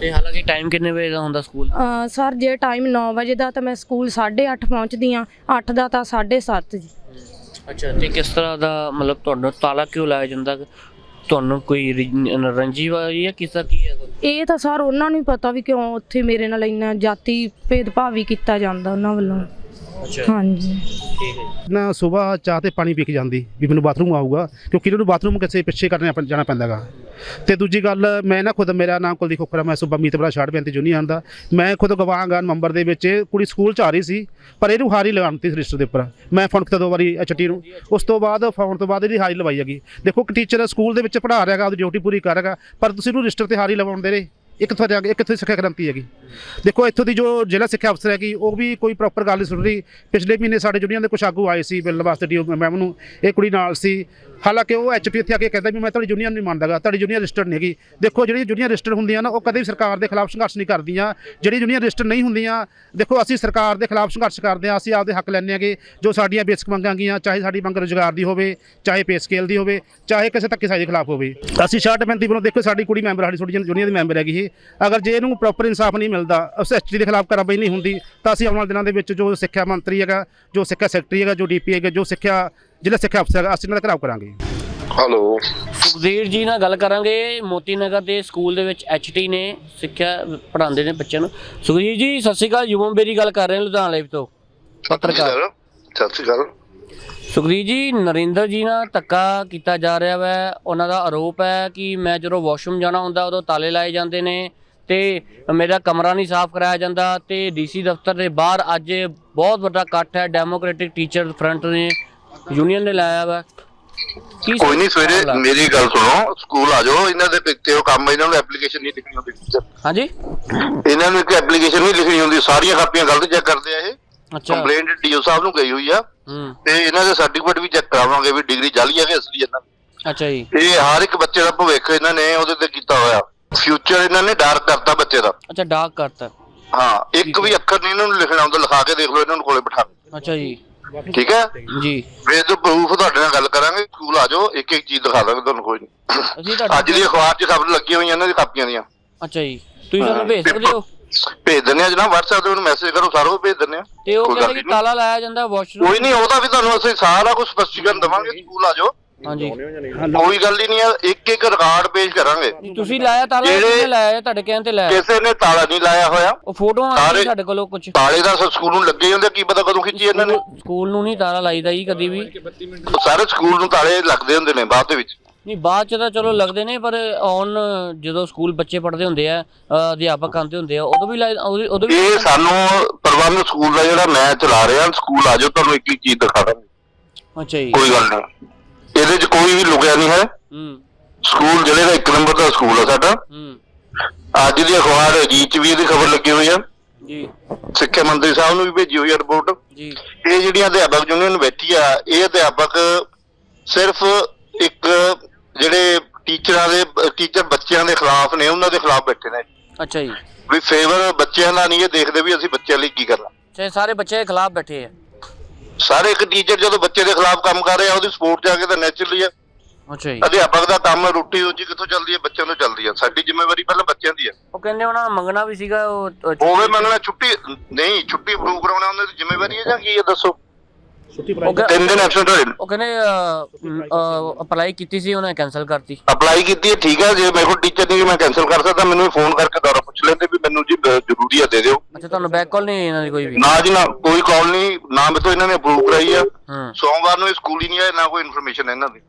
ਤੇ ਹਾਲਾਂਕਿ ਟਾਈਮ ਕਿੰਨੇ ਵਜੇ ਦਾ ਹੁੰਦਾ ਸਕੂਲ? ਅ, ਸਰ ਜੇ ਟਾਈਮ 9 ਵਜੇ ਦਾ ਤਾਂ ਮੈਂ ਸਕੂਲ 8:30 ਪਹੁੰਚਦੀ ਆ 8 ਦਾ ਤਾਂ 7:30 ਜੀ। ਅੱਛਾ ਤੇ ਕਿਸ ਤਰ੍ਹਾਂ ਦਾ ਮਤਲਬ ਤੁਹਾਨੂੰ ਤਾਲਾ ਕਿਉਂ ਲਾਇਆ ਜਾਂਦਾ? ਤੁਹਾਨੂੰ ਕੋਈ ਰੰਜੀ ਵਾਲੀ ਹੈ ਕਿਸਾ ਕੀ ਹੈ? ਇਹ ਤਾਂ ਸਰ ਉਹਨਾਂ ਨੂੰ ਹੀ ਪਤਾ ਵੀ ਕਿਉਂ ਉੱਥੇ ਮੇਰੇ ਨਾਲ ਇੰਨਾ ਜਾਤੀ ਭੇਦਭਾਵ ਵੀ ਕੀਤਾ ਜਾਂਦਾ ਉਹਨਾਂ ਵੱਲੋਂ। ਅੱਛਾ। ਹਾਂਜੀ। ਠੀਕ ਹੈ ਨਾ ਸਵੇਰ ਚਾਹ ਤੇ ਪਾਣੀ ਪੀ ਕੇ ਜਾਂਦੀ ਵੀ ਮੈਨੂੰ ਬਾਥਰੂਮ ਆਊਗਾ ਕਿਉਂਕਿ ਇਹਨਾਂ ਨੂੰ ਬਾਥਰੂਮ ਕਿਸੇ ਪਿੱਛੇ ਕਰਨੇ ਪੈ- ਜਾਣਾ ਪੈਂਦਾਗਾ। ਤੇ ਦੂਜੀ ਗੱਲ ਮੈਂ ਨਾ ਖੁਦ ਮੇਰਾ ਨਾਮ ਕੁਲਦੀਪ ਖੋਖਰਾ ਮੈਂ ਸੁਬਾ ਮੀਤਬਰਾ ਛਾੜ ਬੈਂਤੀ ਜੂਨੀਅਰ ਦਾ। ਮੈਂ ਖੁਦ ਗਵਾਹਾਂਗਾ ਨਵੰਬਰ ਦੇ ਵਿੱਚ ਕੁੜੀ ਸਕੂਲ ਚ ਆ ਰਹੀ ਸੀ ਪਰ ਇਹਨੂੰ ਹਾਰੀ ਲਗਾਉਣਤੀ ਰਜਿਸਟਰ ਦੇ ਉੱਪਰ। ਮੈਂ ਫੋਨ ਕੀਤਾ ਦੋ ਵਾਰੀ ਐਚਟੀ ਨੂੰ। ਉਸ ਤੋਂ ਬਾਅਦ ਫੋਨ ਤੋਂ ਬਾਅਦ ਇਹਦੀ ਹਾਰੀ ਲਵਾਈ ਹੈਗੀ। ਦੇਖੋ ਕਿ ਟੀਚਰ ਸਕੂਲ ਦੇ ਵਿੱਚ ਪੜ੍ਹਾ ਰਿਹਾਗਾ ਆਪਦੀ ਡਿਊਟੀ ਪੂਰੀ ਕਰ ਰਿਹਾਗਾ ਪਰ ਤੁਸੀਂ ਇਹਨੂੰ ਰਜਿਸਟਰ ਤੇ ਹਾਰੀ ਲਵਾਉਣ ਦੇ ਰਹੇ। ਇੱਕ ਕਿੱਥੋਂ ਜਾ ਇੱਕ ਕਿੱਥੋਂ ਦੀ ਸਿੱਖਿਆ ਕ੍ਰਾਂਤੀ ਹੈਗੀ। ਦੇਖੋ, ਇੱਥੋਂ ਦੀ ਜੋ ਜ਼ਿਲ੍ਹਾ ਸਿੱਖਿਆ ਅਫਸਰ ਹੈਗੀ, ਉਹ ਵੀ ਕੋਈ ਪ੍ਰੋਪਰ ਗੱਲ ਨਹੀਂ ਸੁਣ ਰਹੀ। ਪਿਛਲੇ ਮਹੀਨੇ ਸਾਡੇ ਜੁਨੀਅਰ ਦੇ ਕੁਝ ਆਗੂ ਆਏ ਸੀ ਬਿੱਲ ਵਾਸਤੇ ਡੀਓ ਮੈਮ ਨੂੰ। ਇਹ ਕੁੜੀ ਨਾਲ ਸੀ। ਹਾਲਾਂਕਿ ਉਹ ਐਚਪੀ ਇੱਥੇ ਆ ਕੇ ਕਹਿੰਦਾ ਵੀ ਮੈਂ ਤੁਹਾਡੀ ਯੂਨੀਅਨ ਨਹੀਂ ਮੰਨਦਾਗਾ ਤੁਹਾਡੀ ਯੂਨੀਅਨ ਰਜਿਸਟਰਡ ਨਹੀਂ ਹੈਗੀ। ਦੇਖੋ ਜਿਹੜੀ ਯੂਨੀਅਨ ਰਜਿਸਟਰਡ ਹੁੰਦੀਆਂ ਨਾ, ਉਹ ਕਦੇ ਵੀ ਸਰਕਾਰ ਦੇ ਖਿਲਾਫ ਸੰਘਰਸ਼ ਨਹੀਂ ਕਰਦੀਆਂ। ਜਿਹੜੀ ਯੂਨੀਅਨ ਰਜਿਸਟਰਡ ਨਹੀਂ ਹੁੰਦੀਆਂ, ਦੇਖੋ, ਅਸੀਂ ਸਰਕਾਰ ਦੇ ਖਿਲਾਫ ਸੰਘਰਸ਼ ਕਰਦੇ ਹਾਂ, ਅਸੀਂ ਆਪਦੇ ਹੱਕ ਲੈਂਦੇ ਹਾਂਗੇ। ਜੋ ਸਾਡੀਆਂ ਬੇਸਿਕ ਮੰਗਾਂ ਗੀਆਂ ਚਾਹੇ ਸਾਡੀ ਮੰਗ ਰੁਜ਼ਗਾਰ ਦੀ ਹੋਵੇ, ਚਾਹੇ ਪੇ ਸਕੇਲ ਦੀ ਹੋਵੇ, ਚਾਹੇ ਕਿਸੇ ਧੱਕੇਸ਼ਾਹੀ ਦੇ ਖਿਲਾਫ ਹੋਵੇ। ਅਸੀਂ 66 ਪੈਂਤੀ ਵੱਲੋਂ ਦੇਖੋ, ਸਾਡੀ ਕੁੜੀ ਮੈਂਬਰ ਸਾਡੀ ਛੋਟੀ ਯੂਨੀਅਨ ਦੀ ਮੈਂਬਰ ਹੈਗੀ ਇਹ। ਅਗਰ ਜੇ ਇਹਨੂੰ ਪ੍ਰੋਪਰ ਇਨਸਾਫ ਨਹੀਂ ਮਿਲਦਾ ਉਸ ਐਸਟੀ ਦੇ ਖਿਲਾਫ ਕਾਰਵਾਈ ਨਹੀਂ ਹੁੰਦੀ ਤਾਂ ਅਸੀਂ ਆਉਣ ਵਾਲੇ ਦਿਨਾਂ ਦੇ ਵਿੱਚ ਜੋ ਸਿੱਖਿਆ ਮੰਤਰੀ ਹੈਗਾ ਜੋ ਸਿੱਖਿਆ ਸੈਕਟਰੀ ਹੈਗਾ ਜੋ ਡੀਪੀ ਹੈਗਾ ਜੋ ਸਿੱਖਿਆ ਜ਼ਿਲ੍ਹਾ ਸਿੱਖਿਆ ਅਫਸਰ ਹੈਗਾ ਅਸੀਂ ਇਹਨਾਂ ਦਾ ਘਰਾਓ ਕਰਾਂਗੇ। ਹੈਲੋ। ਸੁਖਦੇਵ ਜੀ ਨਾਲ ਗੱਲ ਕਰਾਂਗੇ ਮੋਤੀ ਨਗਰ ਦੇ ਸਕੂਲ ਦੇ ਵਿੱਚ ਐਚਟੀ ਨੇ ਸਿੱਖਿਆ ਪੜ੍ਹਾਉਂਦੇ ਨੇ ਬੱਚਿਆਂ ਨੂੰ। ਸੁਖਦੇਵ ਜੀ ਸਤਿ ਸ਼੍ਰੀ ਅਕਾਲ ਯੁਵਮ ਬੇਰੀ ਗੱਲ ਕਰ ਰਹੇ ਹਾਂ ਲੁਧਿਆਣਾ ਲਾਈਵ ਤੋਂ ਪੱਤਰਕਾਰ। ਸਤਿ ਸ਼੍ਰੀ ਅਕਾਲ। ਸੁਖਦੇਵ ਜੀ ਨਰਿੰਦਰ ਜੀ ਨਾਲ ਧੱਕਾ ਕੀਤਾ ਜਾ ਰਿਹਾ ਵੈ। ਉਹਨਾਂ ਦਾ ਆਰੋਪ ਹੈ ਕਿ ਮੈਂ ਜਦੋਂ ਵਾਸ਼ਰੂਮ ਜਾਣਾ ਹੁੰਦਾ ਉਦੋਂ ਤਾਲੇ ਲਾਏ ਜਾਂਦੇ ਨੇ ਤੇ ਮੇਰਾ ਕਮਰਾ ਨਹੀਂ ਸਾਫ਼ ਕਰਾਇਆ ਜਾਂਦਾ ਤੇ ਡੀਸੀ ਦਫ਼ਤਰ ਦੇ ਬਾਹਰ ਅੱਜ ਬਹੁਤ ਵੱਡਾ ਇਕੱਠ ਹੈ। ਡੈਮੋਕ੍ਰੈਟਿਕ ਟੀਚਰ ਫਰੰਟ ਨੇ ਯੂਨੀਅਨ ਨੇ ਲਾਇਆ ਵਾ। ਕੋਈ ਨਹੀਂ ਸਵੇਰੇ? ਮੇਰੀ ਗੱਲ ਸੁਣੋ ਸਕੂਲ ਆ ਜਾਓ ਇਹਨਾਂ ਦੇ ਪਿੱਤੇ ਉਹ ਕੰਮ ਇਹਨਾਂ ਨੂੰ ਐਪਲੀਕੇਸ਼ਨ ਨਹੀਂ ਲਿਖਣੀ ਹੁੰਦੀ। ਹਾਂਜੀ? ਇਹਨਾਂ ਨੂੰ ਇੱਕ ਐਪਲੀਕੇਸ਼ਨ ਨਹੀਂ ਲਿਖਣੀ ਹੁੰਦੀ ਸਾਰੀਆਂ ਕਾਪੀਆਂ ਗਲਤ ਚੈੱਕ ਕਰਦੇ ਆ ਇਹ। ਕੰਪਲੇਂਟ ਡੀਓ ਸਾਹਿਬ ਨੂੰ ਗਈ ਹੋਈ ਆ। ਤੇ ਇਹਨਾਂ ਦੇ ਸਰਟੀਫਿਕੇਟ ਵੀ ਚੈੱਕ ਕਰਾਵਾਂਗੇ ਵੀ ਡਿਗਰੀ ਜਾਲੀ ਆ ਕਿ ਅਸਲੀ ਇਹਨਾਂ ਦੀ। ਅੱਛਾ ਜੀ। ਇਹ ਹਰ ਇੱਕ ਬੱਚੇ ਦਾ ਭਵਿੱਖ ਇਹਨਾਂ ਨੇ ਉਹਦੇ ਤੇ ਕੀਤਾ ਹੋਇਆ। ਫਿਊਚਰ ਇਹਨਾਂ ਨੇ ਡਾਰਕ ਕਰਤਾ ਬੱਚੇ ਦਾ। ਅੱਛਾ ਡਾਕ ਕਰਤਾ। ਹਾਂ ਇੱਕ ਵੀ ਅੱਖਰ ਨਹੀਂ ਇਹਨਾਂ ਨੂੰ ਲਿਖਣਾ ਹੁੰਦਾ ਲਿਖਾ ਕੇ ਦੇਖ ਲਓ ਇਹਨਾਂ ਨੂੰ ਕੋਲੇ ਬਿਠਾ ਕੇ। ਅੱਛਾ ਜੀ। ਠੀਕ ਹੈ? ਜੀ। ਵੇਦ ਪ੍ਰੂਫ ਤੁਹਾਡੇ ਨਾਲ ਗੱਲ ਕਰਾਂਗੇ ਸਕੂਲ ਆ ਜਾਓ ਇੱਕ ਇੱਕ ਚੀਜ਼ ਦਿਖਾ ਦਾਂਗੇ ਤੁਹਾਨੂੰ ਕੋਈ ਨਹੀਂ। ਅੱਜ ਦੀ ਅਖਬਾਰ 'ਚ ਖਬਰ ਲੱਗੀਆਂ ਹੋਈਆਂ ਇਹਨਾਂ ਦੀ ਕਾਪੀਆਂ ਦੀਆਂ। ਅੱਛਾ ਜੀ। ਤੁਸੀਂ ਸਾਨੂੰ ਭੇਜ ਸਕਦੇ ਹੋ? ਭੇਜ ਦਿੰਦੇ ਆ ਜਨਾਬ WhatsApp ਤੇ ਮੈਨੂੰ ਮੈਸੇਜ ਕਰੋ ਸਾਰਾ ਭੇਜ ਦਿੰਦੇ ਆ। ਤੇ ਉਹ ਕੋਈ ਗੱਲ ਕਹਿੰਦੇ ਕਿ ਨਹੀਂ। ਤਾਲਾ ਲਾਇਆ ਜਾਂਦਾ ਵਾਸ਼ਰੂਮ ਕੋਈ ਨਹੀਂ ਉਹਦਾ ਵੀ ਤੁਹਾਨੂੰ ਅਸੀਂ ਸਾਰਾ ਕੁਝ ਸਪਸ਼ਟੀਕਰਨ ਦਵਾਂਗੇ ਸਕੂਲ ਆ ਜਾਓ। ਹਾਂਜੀ। ਕੋਈ ਗੱਲ ਹੀ ਨਹੀਂ ਆ ਇੱਕ ਇੱਕ ਰਿਕਾਰਡ ਪੇਸ਼ ਕਰਾਂਗੇ। ਤੁਸੀਂ ਲਾਇਆ ਤਾਲਾ ਜਿਹੜੇ- ਕਿਹਨੇ ਲਾਇਆ ਤੁਹਾਡੇ ਕਹਿਣ ਤੇ ਲਾਇਆ। ਕਿਸੇ ਨੇ ਤਾਲਾ ਨਹੀਂ ਲਾਇਆ ਹੋਇਆ। ਉਹ ਫੋਟੋਆਂ ਆ ਸਾਰੇ- ਸਾਡੇ ਕੋਲੋਂ ਕੁਝ ਤਾਲੇ ਦਾ ਸਕੂਲ ਨੂੰ ਲੱਗੇ ਹੁੰਦੇ ਕੀ ਪਤਾ ਕਦੋਂ ਖਿੱਚੀ ਇਹਨਾਂ ਨੇ ਸਕੂਲ ਨੂੰ ਨਹੀਂ ਤਾਲਾ ਲਾਈਦਾ ਜੀ ਕਦੀ ਵੀ। ਸਾਰੇ ਸਕੂਲ ਨੂੰ ਤਾਲੇ ਲੱਗਦੇ ਹੁੰਦੇ ਨੇ ਬਾਅਦ ਦੇ ਵਿੱਚ। ਨਹੀਂ ਬਾਅਦ ਚ ਤਾਂ ਚਲੋ ਲੱਗਦੇ ਨੇ ਪਰ ਔਨ ਜਦੋਂ ਸਕੂਲ ਬੱਚੇ ਪੜ੍ਹਦੇ ਹੁੰਦੇ ਆ ਅਧਿਆਪਕ ਆਉਂਦੇ ਹੁੰਦੇ ਆ ਉਦੋਂ ਵੀ ਉਦੋਂ ਵੀ ਇਹ ਸਾਨੂੰ ਪ੍ਰਬੰਧ ਸਕੂਲ ਦਾ ਜਿਹੜਾ ਮੈਂ ਚਲਾ ਰਿਹਾ ਸਕੂਲ ਆ ਜਾਓ ਤੁਹਾਨੂੰ ਇੱਕ ਇੱਕ ਚੀਜ਼ ਦਿਖਾ ਦਾਂਗੇ। ਅੱਛਾ ਜੀ। ਕੋਈ ਗੱਲ ਨਹੀਂ। ਇਹਦੇ 'ਚ ਕੋਈ ਵੀ ਲੁਕਿਆ ਨਹੀਂ ਹੈ। ਹੂੰ। ਸਕੂਲ ਜਿਹੜੇ ਦਾ ਇੱਕ ਨੰਬਰ ਦਾ ਸਕੂਲ ਆ ਸਾਡਾ। ਹੂੰ। ਅੱਜ ਦੀ ਅਖਬਾਰ ਅਜੀਤ 'ਚ ਵੀ ਇਹਦੀ ਖਬਰ ਲੱਗੀ ਹੋਈ ਆ। ਜੀ। ਸਿੱਖਿਆ ਮੰਤਰੀ ਸਾਹਿਬ ਨੂੰ ਵੀ ਭੇਜੀ ਹੋਈ ਆ ਰਿਪੋਰਟ। ਜੀ। ਇਹ ਜਿਹੜੀਆਂ ਅਧਿਆਪਕ ਯੂਨੀਅਨ ਬੈਠੀ ਆ ਇਹ ਅਧਿਆਪਕ ਸਿਰਫ ਇੱਕ ਜਿਹੜੇ ਟੀਚਰਾਂ ਦੇ ਟੀਚਰ ਬੱਚਿਆਂ ਦੇ ਖਿਲਾਫ ਨੇ ਉਹਨਾਂ ਦੇ ਖਿਲਾਫ ਬੈਠੇ ਨੇ। ਅੱਛਾ ਜੀ। ਵੀ ਫੇਵਰ ਬੱਚਿਆਂ ਦਾ ਨਹੀਂ ਇਹ ਦੇਖਦੇ ਵੀ ਅਸੀਂ ਬੱਚਿਆਂ ਲਈ ਕੀ ਕਰਨਾ। ਚਾਹੇ ਸਾਰੇ ਬੱਚੇ ਦੇ ਖਿਲਾਫ ਬੈਠੇ ਆ। ਸਾਰੇ ਇੱਕ ਟੀਚਰ ਜਦੋਂ ਬੱਚੇ ਦੇ ਖਿਲਾਫ ਕੰਮ ਕਰ ਰਿਹਾ ਉਹਦੀ ਸਪੋਰਟ ਜਾ ਕੇ ਤਾਂ ਨੈਚੁਰਲੀ ਆ। ਅੱਛਾ ਜੀ। ਅਧਿਆਪਕ ਦਾ ਕੰਮ ਰੋਟੀ ਰੋਜੀ ਕਿੱਥੋਂ ਚੱਲਦੀ ਹੈ ਬੱਚਿਆਂ ਤੋਂ ਚੱਲਦੀ ਹੈ। ਸਾਡੀ ਜ਼ਿੰਮੇਵਾਰੀ ਪਹਿਲਾਂ ਬੱਚਿਆਂ ਦੀ ਹੈ। ਉਹ ਕਹਿੰਦੇ ਉਹਨਾਂ ਨੂੰ ਮੰਗਣਾ ਵੀ ਸੀਗਾ ਉਹ ਉਹ ਹੋਵੇ ਮੰਗਣਾ ਛੁੱਟੀ ਨਹੀਂ ਛੁੱਟੀ ਅਪਰੂਵ ਕਰਾਉਣਾ ਉਹਨਾਂ ਦੀ ਜ਼ਿੰਮੇਵਾਰੀ ਹੈ ਜਾਂ ਕੀ ਹੈ ਦੱਸੋ। ਉਹ ਤਿੰਨ ਦਿਨ ਐਬਸੈਂਟ ਹੋਏ ਉਹ ਕਹਿੰਦੇ ਅਪਲਾਈ ਕੀਤੀ ਸੀ ਉਹਨੇ ਕੈਨਸਲ ਕਰਤੀ। ਅਪਲਾਈ ਕੀਤੀ ਹੈ ਠੀਕ ਹੈ ਜੇ ਮੇਰੇ ਕੋਲ ਟੀਚਰ ਨਹੀਂ ਮੈਂ ਕੈਨਸਲ ਕਰ ਸਕਦਾ ਮੈਨੂੰ ਫੋਨ ਕਰਕੇ ਦੁਬਾਰਾ ਪੁੱਛ ਲੈਂਦੇ ਵੀ ਮੈਨੂੰ ਜੀ ਬ- ਜ਼ਰੂਰੀ ਹੈ ਦੇ ਦਿਓ। ਅੱਛਾ ਤੁਹਾਨੂੰ ਬੈਕ ਕਾਲ ਨਹੀਂ ਆਈ ਇਹਨਾਂ ਦੀ ਕੋਈ ਵੀ? ਨਾ ਜੀ ਨਾ ਕੋਈ ਕਾਲ ਨਹੀਂ ਨਾ ਮੇਰੇ ਤੋਂ ਇਹਨਾਂ ਨੇ ਅਪਰੂਵ ਕਰਾਈ ਆ। ਹੂੰ। ਸੋਮਵਾਰ ਨੂੰ ਇਹ ਸਕੂਲ ਹੀ ਨਹੀਂ ਆਇਆ ਨਾ ਕੋਈ ਇਨਫੋਰਮੇਸ਼ਨ ਹੈ ਇਹਨਾਂ ਦੀ।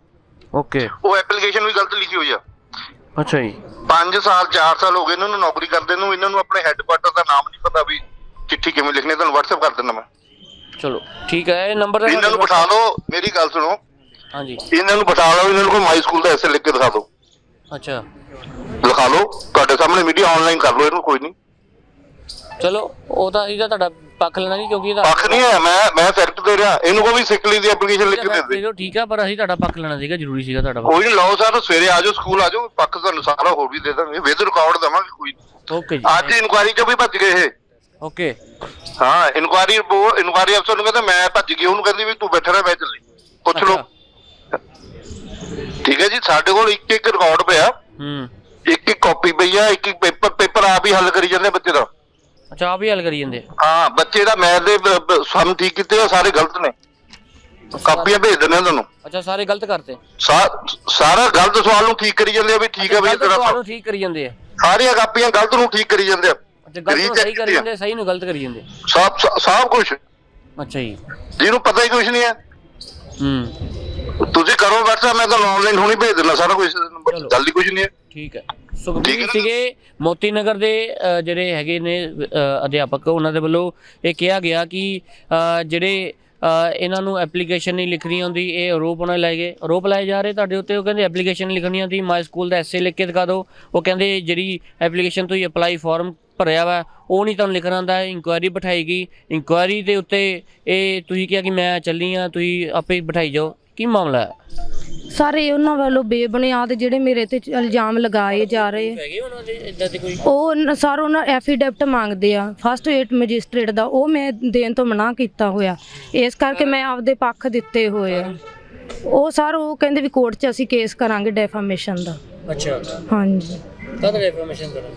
ਓਕੇ ਉਹ ਐਪਲੀਕੇਸ਼ਨ ਵੀ ਗਲਤ ਲਿਖੀ ਹੋਈ ਆ। ਅੱਛਾ ਜੀ। 5 ਸਾਲ 4 ਸਾਲ ਹੋ ਗਏ ਇਹਨਾਂ ਨੂੰ ਨੌਕਰੀ ਕਰਦੇ ਨੂੰ ਇਹਨਾਂ ਨੂੰ ਆਪਣੇ ਹੈੱਡਕੁਆਟਰ ਦਾ ਨਾਮ ਨਹੀਂ ਪਤਾ ਵੀ ਚਿੱਠੀ ਕਿਵੇਂ ਲਿਖਣੀ ਹੈ, ਤੁਹਾਨੂੰ WhatsApp ਕਰ ਦਿੰਦਾ ਮੈਂ। ਚਲੋ ਠੀਕ ਹੈ ਇਹ ਨੰਬਰ ਇਹਨਾਂ ਨੂੰ ਬਿਠਾ ਲਓ ਮੇਰੀ ਗੱਲ ਸੁਣੋ। ਹਾਂਜੀ। ਇਹਨਾਂ ਨੂੰ ਬਿਠਾ ਲਓ ਇਹਨਾਂ ਨੂੰ ਕੋਈ ਮਾਈ ਸਕੂਲ ਦਾ ਐਸੇ ਲਿਖ ਕੇ ਦਿਖਾ ਦਿਓ। ਅੱਛਾ। ਲਿਖਾ ਲਓ ਤੁਹਾਡੇ ਸਾਹਮਣੇ ਮੀਡੀਆ ਆਨਲਾਈਨ ਕਰ ਲਓ ਇਹਨੂੰ ਕੋਈ ਨਹੀਂ। ਚਲੋ ਉਹ ਤਾਂ ਇਹਦਾ ਤੁਹਾਡਾ ਪੱਖ ਲੈਣਾ ਜੀ ਕਿਉਂਕਿ ਇਹਦਾ ਪੱਖ ਨਹੀਂ ਹੈ ਮੈਂ ਮੈਂ ਫੈਕਟ ਦੇ ਰਿਹਾ। ਇਹਨੂੰ ਕੋ ਵੀ ਸਿੱਖ ਲਈ ਦੀ ਐਪਲੀਕੇਸ਼ਨ ਲਿਖ ਕੇ ਦੇ ਦੇ। ਚਲੋ ਠੀਕ ਆ ਪਰ ਅਸੀਂ ਤੁਹਾਡਾ ਪੱਖ ਲੈਣਾ ਸੀਗਾ ਜ਼ਰੂਰੀ ਸੀਗਾ ਤੁਹਾਡਾ ਕੋਈ ਨਹੀਂ ਲਾਓ ਸਰ ਸਵੇਰੇ ਆ ਜਾਓ ਸਕੂਲ ਆ ਜਾਓ ਪੱਖ ਤੁਹਾਨੂੰ ਸਾਰਾ ਹੋਰ ਵੀ ਦੇ ਦਾਂਗੇ। ਵਿਦ ਰਿਕਾਰਡ ਦੇਵਾਂਗੇ ਕੋਈ। ਓਕੇ ਜੀ। ਅੱਜ ਇਨਕੁਆਰੀ ਚੋਂ ਵੀ ਭੱਜ ਗਏ ਇਹ। ਓਕੇ ਹਾਂ ਇਨਕੁਆਰੀ ਇਨਕੁਆਰੀ ਅਫਸਰ ਨੂੰ ਕਹਿੰਦਾ ਮੈਂ ਭੱਜ ਗਈ ਉਹਨੂੰ ਕਹਿੰਦੀ ਵੀ ਤੂੰ ਬੈਠਾ ਰਹਿ ਮੈਂ ਚੱਲੀ। ਪੁੱਛ ਲਓ। ਠੀਕ ਹੈ ਜੀ ਸਾਡੇ ਕੋਲ ਇੱਕ ਇੱਕ ਰਿਕਾਰਡ ਪਿਆ। ਹੂੰ। ਇੱਕ ਇੱਕ ਕਾਪੀ ਪਈ ਆ ਇੱਕ ਇੱਕ ਪੇਪਰ ਪੇਪਰ ਆਪ ਹੀ ਹੱਲ ਕਰੀ ਜਾਂਦੇ ਬੱਚੇ ਦਾ। ਅੱਛਾ ਆਪ ਹੀ ਹੱਲ ਕਰੀ ਜਾਂਦੇ ਆ। ਹਾਂ ਬੱਚੇ ਦਾ ਮੈਥ ਦੇ ਸਮ ਠੀਕ ਕੀਤੇ ਆ ਸਾਰੇ ਗਲਤ ਨੇ। ਕਾਪੀਆਂ ਭੇਜ ਦਿੰਦੇ ਆ ਤੁਹਾਨੂੰ ਅੱਛਾ ਸਾਰੇ ਗਲਤ ਕਰਤੇ। ਸਾਰਾ ਗਲਤ ਸਵਾਲ ਨੂੰ ਠੀਕ ਕਰੀ ਜਾਂਦੇ ਆ ਵੀ ਠੀਕ ਹੈ ਬਈ ਗਲਤ ਤੇਰਾ ਠੀਕ ਕਰੀ ਜਾਂਦੇ ਆ। ਸਾਰੀਆਂ ਕਾਪੀਆਂ ਗਲਤ ਨੂੰ ਠੀਕ ਕਰੀ ਜਾਂਦੇ ਆ। ਅੱਛਾ ਗਲਤ ਨੂੰ ਸਹੀ ਕਰੀ। ਜਾਂਦੇ ਸਹੀ ਨੂੰ ਗਲਤ ਕਰੀ ਜਾਂਦੇ। ਸਭ ਸਭ- ਕੁਝ ਅੱਛਾ ਜੀ। ਜਿਹਨੂੰ ਪਤਾ ਹੀ ਕੁਝ ਨਹੀਂ ਹੈ। ਹੂੰ। ਤੁਸੀਂ ਕਰੋ WhatsApp ਮੈਂ ਤੁਹਾਨੂੰ ਆਨਲਾਈਨ ਹੁਣੀ ਭੇਜ ਦਿੰਦਾ ਸਾਰਾ ਕੁਝ ਹੀ ਕੁਝ ਨਹੀਂ ਹੈ। ਠੀਕ ਹੈ। ਸੁਖਬੀਰ? ਸੀਗੇ ਮੋਤੀ ਨਗਰ ਦੇ ਜਿਹੜੇ ਹੈਗੇ ਨੇ ਅਧਿਆਪਕ ਉਹਨਾਂ ਦੇ ਵੱਲੋਂ ਇਹ ਕਿਹਾ ਗਿਆ ਕਿ ਜਿਹੜੇ ਇਹਨਾਂ ਨੂੰ ਐਪਲੀਕੇਸ਼ਨ ਨਹੀਂ ਲਿਖਣੀ ਹੁੰਦੀ ਇਹ ਆਰੋਪ ਉਹਨਾਂ ਲਾਏ ਗਏ। ਆਰੋਪ ਲਾਏ ਜਾ ਰਹੇ ਤੁਹਾਡੇ ਉੱਤੇ, ਉਹ ਕਹਿੰਦੇ ਐਪਲੀਕੇਸ਼ਨ ਲਿਖਣੀ ਆਉਂਦੀ ਮਾਈ ਸਕੂਲ ਦਾ ਐਸੇ ਲਿਖ ਕੇ ਦਿਖਾ ਦਿਓ। ਉਹ ਕਹਿੰਦੇ ਜਿਹੜੀ ਐਪਲੀਕੇਸ਼ਨ ਤੁਸੀਂ ਅਪਲਾਈ ਫਾਰਮ ਭਰਿਆ ਵਾ, ਉਹ ਨਹੀਂ ਤੁਹਾਨੂੰ ਲਿਖਣਾ ਆਉਂਦਾ ਇਨਕੁਆਇਰੀ ਬਿਠਾਈ ਗਈ। ਇਨਕੁਆਇਰੀ ਦੇ ਉੱਤੇ ਇਹ ਤੁਸੀਂ ਕਿਹਾ ਕਿ ਮੈਂ ਚੱਲੀ ਆ, ਤੁਸੀਂ ਆਪੇ ਬਿਠਾਈ ਜਾਓ। ਕੀ ਮਾਮਲਾ ਹੈ? ਸਾਰੇ ਉਹਨਾਂ ਵੱਲੋਂ ਬੇਬੁਨਿਆਦ ਜਿਹੜੇ ਮੇਰੇ ਤੇ ਇਲਜ਼ਾਮ ਲਗਾਏ ਜਾ ਰਹੇ ਹੈਗੇ ਉਹਨਾਂ ਦੇ ਇਦਾਂ ਦੇ ਕੋਈ? ਉਹ ਨ- ਸਰ ਉਹਨਾਂ ਐਫੀਡੈਵਿਟ ਮੰਗਦੇ ਆ। ਫਸਟ ਏਡ ਮੈਜਿਸਟ੍ਰੇਟ ਦਾ ਉਹ ਮੈਂ ਦੇਣ ਤੋਂ ਮਨਾ ਕੀਤਾ ਹੋਇਆ। ਇਸ ਕਰਕੇ ਮੈਂ ਆਪਦੇ ਪੱਖ ਦਿੱਤੇ ਹੋਏ ਆ। ਉਹ ਸਰ ਉਹ ਕਹਿੰਦੇ ਵੀ ਕੋਰਟ 'ਚ ਅਸੀਂ ਕੇਸ ਕਰਾਂਗੇ ਡੈਫਾਮੇਸ਼ਨ ਦਾ। ਅੱਛਾ। ਹਾਂਜੀ। ਕਦ ਇਨਫੋਰਮੇਸ਼ਨ ਕਰਾਂ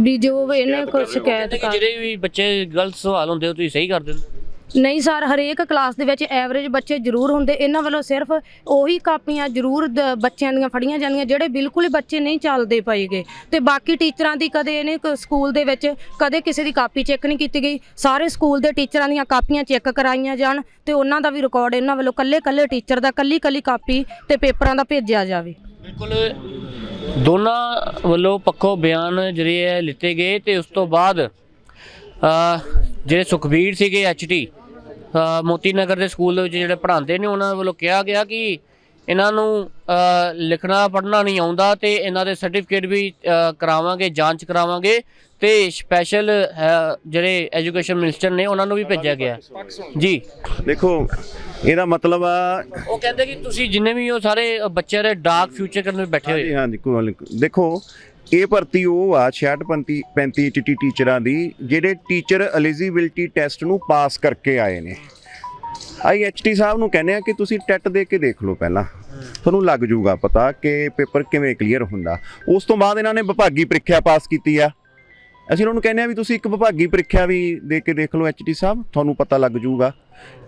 ਵੀ ਜੋ ਵੀ ਇਹਨੇ ਕੋਈ ਸ਼ਿਕਾਇਤ ਕਰ ਜਿਹੜੇ ਵੀ ਬੱਚੇ ਗਲਤ ਸਵਾਲ ਹੁੰਦੇ ਉਹ ਤੁਸੀਂ ਸਹੀ ਕਰ ਦਿੰਦੇ ਨਹੀਂ ਸਰ ਹਰੇਕ ਕਲਾਸ ਦੇ ਵਿੱਚ ਐਵਰੇਜ ਬੱਚੇ ਜ਼ਰੂਰ ਹੁੰਦੇ। ਇਹਨਾਂ ਵੱਲੋਂ ਸਿਰਫ ਉਹੀ ਕਾਪੀਆਂ ਜ਼ਰੂਰ ਦ- ਬੱਚਿਆਂ ਦੀਆਂ ਫੜੀਆਂ ਜਾਂਦੀਆਂ ਜਿਹੜੇ ਬਿਲਕੁਲ ਹੀ ਬੱਚੇ ਨਹੀਂ ਚੱਲਦੇ ਪਏਗੇ। ਤੇ ਬਾਕੀ ਟੀਚਰਾਂ ਦੀ ਕਦੇ ਇਹਨੇ ਕ- ਸਕੂਲ ਦੇ ਵਿੱਚ ਕਦੇ ਕਿਸੇ ਦੀ ਕਾਪੀ ਚੈੱਕ ਨਹੀਂ ਕੀਤੀ ਗਈ। ਸਾਰੇ ਸਕੂਲ ਦੇ ਟੀਚਰਾਂ ਦੀਆਂ ਕਾਪੀਆਂ ਚੈੱਕ ਕਰਾਈਆਂ ਜਾਣ ਤੇ ਉਹਨਾਂ ਦਾ ਵੀ ਰਿਕਾਰਡ ਇਹਨਾਂ ਵੱਲੋਂ ਕੱਲੇ ਕੱਲੇ ਟੀਚਰ ਦਾ ਕੱਲੀ ਕੱਲੀ ਕਾਪੀ ਤੇ ਪੇਪਰਾਂ ਦਾ ਭੇਜਿਆ ਜਾਵੇ। ਬਿਲਕੁਲ ਦੋਨਾਂ ਵੱਲੋਂ ਪੱਖੋਂ ਬਿਆਨ ਜਿਹੜੇ ਹੈ ਲਿੱਤੇ ਗਏ ਤੇ ਉਸ ਤੋਂ ਬਾਅਦ ਅ, ਜਿਹੜੇ ਸੁਖਬੀਰ ਸੀਗੇ ਐਚਟੀ ਮੋਤੀ ਨਗਰ ਦੇ ਸਕੂਲ ਦੇ ਵਿੱਚ ਜਿਹੜੇ ਪੜ੍ਹਾਉਂਦੇ ਨੇ ਉਹਨਾਂ ਵੱਲੋਂ ਕਿਹਾ ਗਿਆ ਕਿ ਇਹਨਾਂ ਨੂੰ ਲਿਖਣਾ ਪੜ੍ਹਨਾ ਨਹੀਂ ਆਉਂਦਾ ਤੇ ਇਹਨਾਂ ਦੇ ਸਰਟੀਫਿਕੇਟ ਵੀ ਕਰਾਵਾਂਗੇ ਜਾਂਚ ਕਰਾਵਾਂਗੇ ਤੇ ਸਪੈਸ਼ਲ ਜਿਹੜੇ ਐਜੂਕੇਸ਼ਨ ਮਿਨਿਸਟਰ ਨੇ ਉਹਨਾਂ ਨੂੰ ਵੀ ਭੇਜਿਆ ਗਿਆ। ਜੀ। ਦੇਖੋ ਇਹਦਾ ਮਤਲਬ ਆ ਉਹ ਕਹਿੰਦੇ ਕਿ ਤੁਸੀਂ ਜਿੰਨੇ ਵੀ ਉਹ ਸਾਰੇ ਬੱਚਿਆਂ ਦੇ ਡਾਰਕ ਫਿਊਚਰ ਕਰਨ ਵਿੱਚ ਬੈਠੇ ਹੋਏ। ਹਾਂਜੀ ਕੋਈ ਦੇਖੋ ਇਹ ਭਰਤੀ ਉਹ ਆ 66 35 35 ਟੀਟੀ ਟੀਚਰਾਂ ਦੀ, ਜਿਹੜੇ ਟੀਚਰ ਐਲੀਜੀਬਿਲਟੀ ਟੈਸਟ ਨੂੰ ਪਾਸ ਕਰਕੇ ਆਏ ਨੇ। ਆਈਐਚਟੀ ਸਾਹਿਬ ਨੂੰ ਕਹਿੰਦੇ ਆ ਕਿ ਤੁਸੀਂ ਟੈਟ ਦੇ ਕੇ ਦੇਖ ਲਓ ਪਹਿਲਾਂ। ਤੁਹਾਨੂੰ ਲੱਗ ਜੂਗਾ ਪਤਾ ਕਿ ਪੇਪਰ ਕਿਵੇਂ ਕਲੀਅਰ ਹੁੰਦਾ। ਉਸ ਤੋਂ ਬਾਅਦ ਇਹਨਾਂ ਨੇ ਵਿਭਾਗੀ ਪ੍ਰੀਖਿਆ ਪਾਸ ਕੀਤੀ ਆ। ਅਸੀਂ ਉਹਨਾਂ ਨੂੰ ਕਹਿੰਦੇ ਆ ਵੀ ਤੁਸੀਂ ਇੱਕ ਵਿਭਾਗੀ ਪ੍ਰੀਖਿਆ ਵੀ ਦੇ ਕੇ ਦੇਖ ਲਓ ਐਚਟੀ ਸਾਹਿਬ, ਤੁਹਾਨੂੰ ਪਤਾ ਲੱਗ ਜੂਗਾ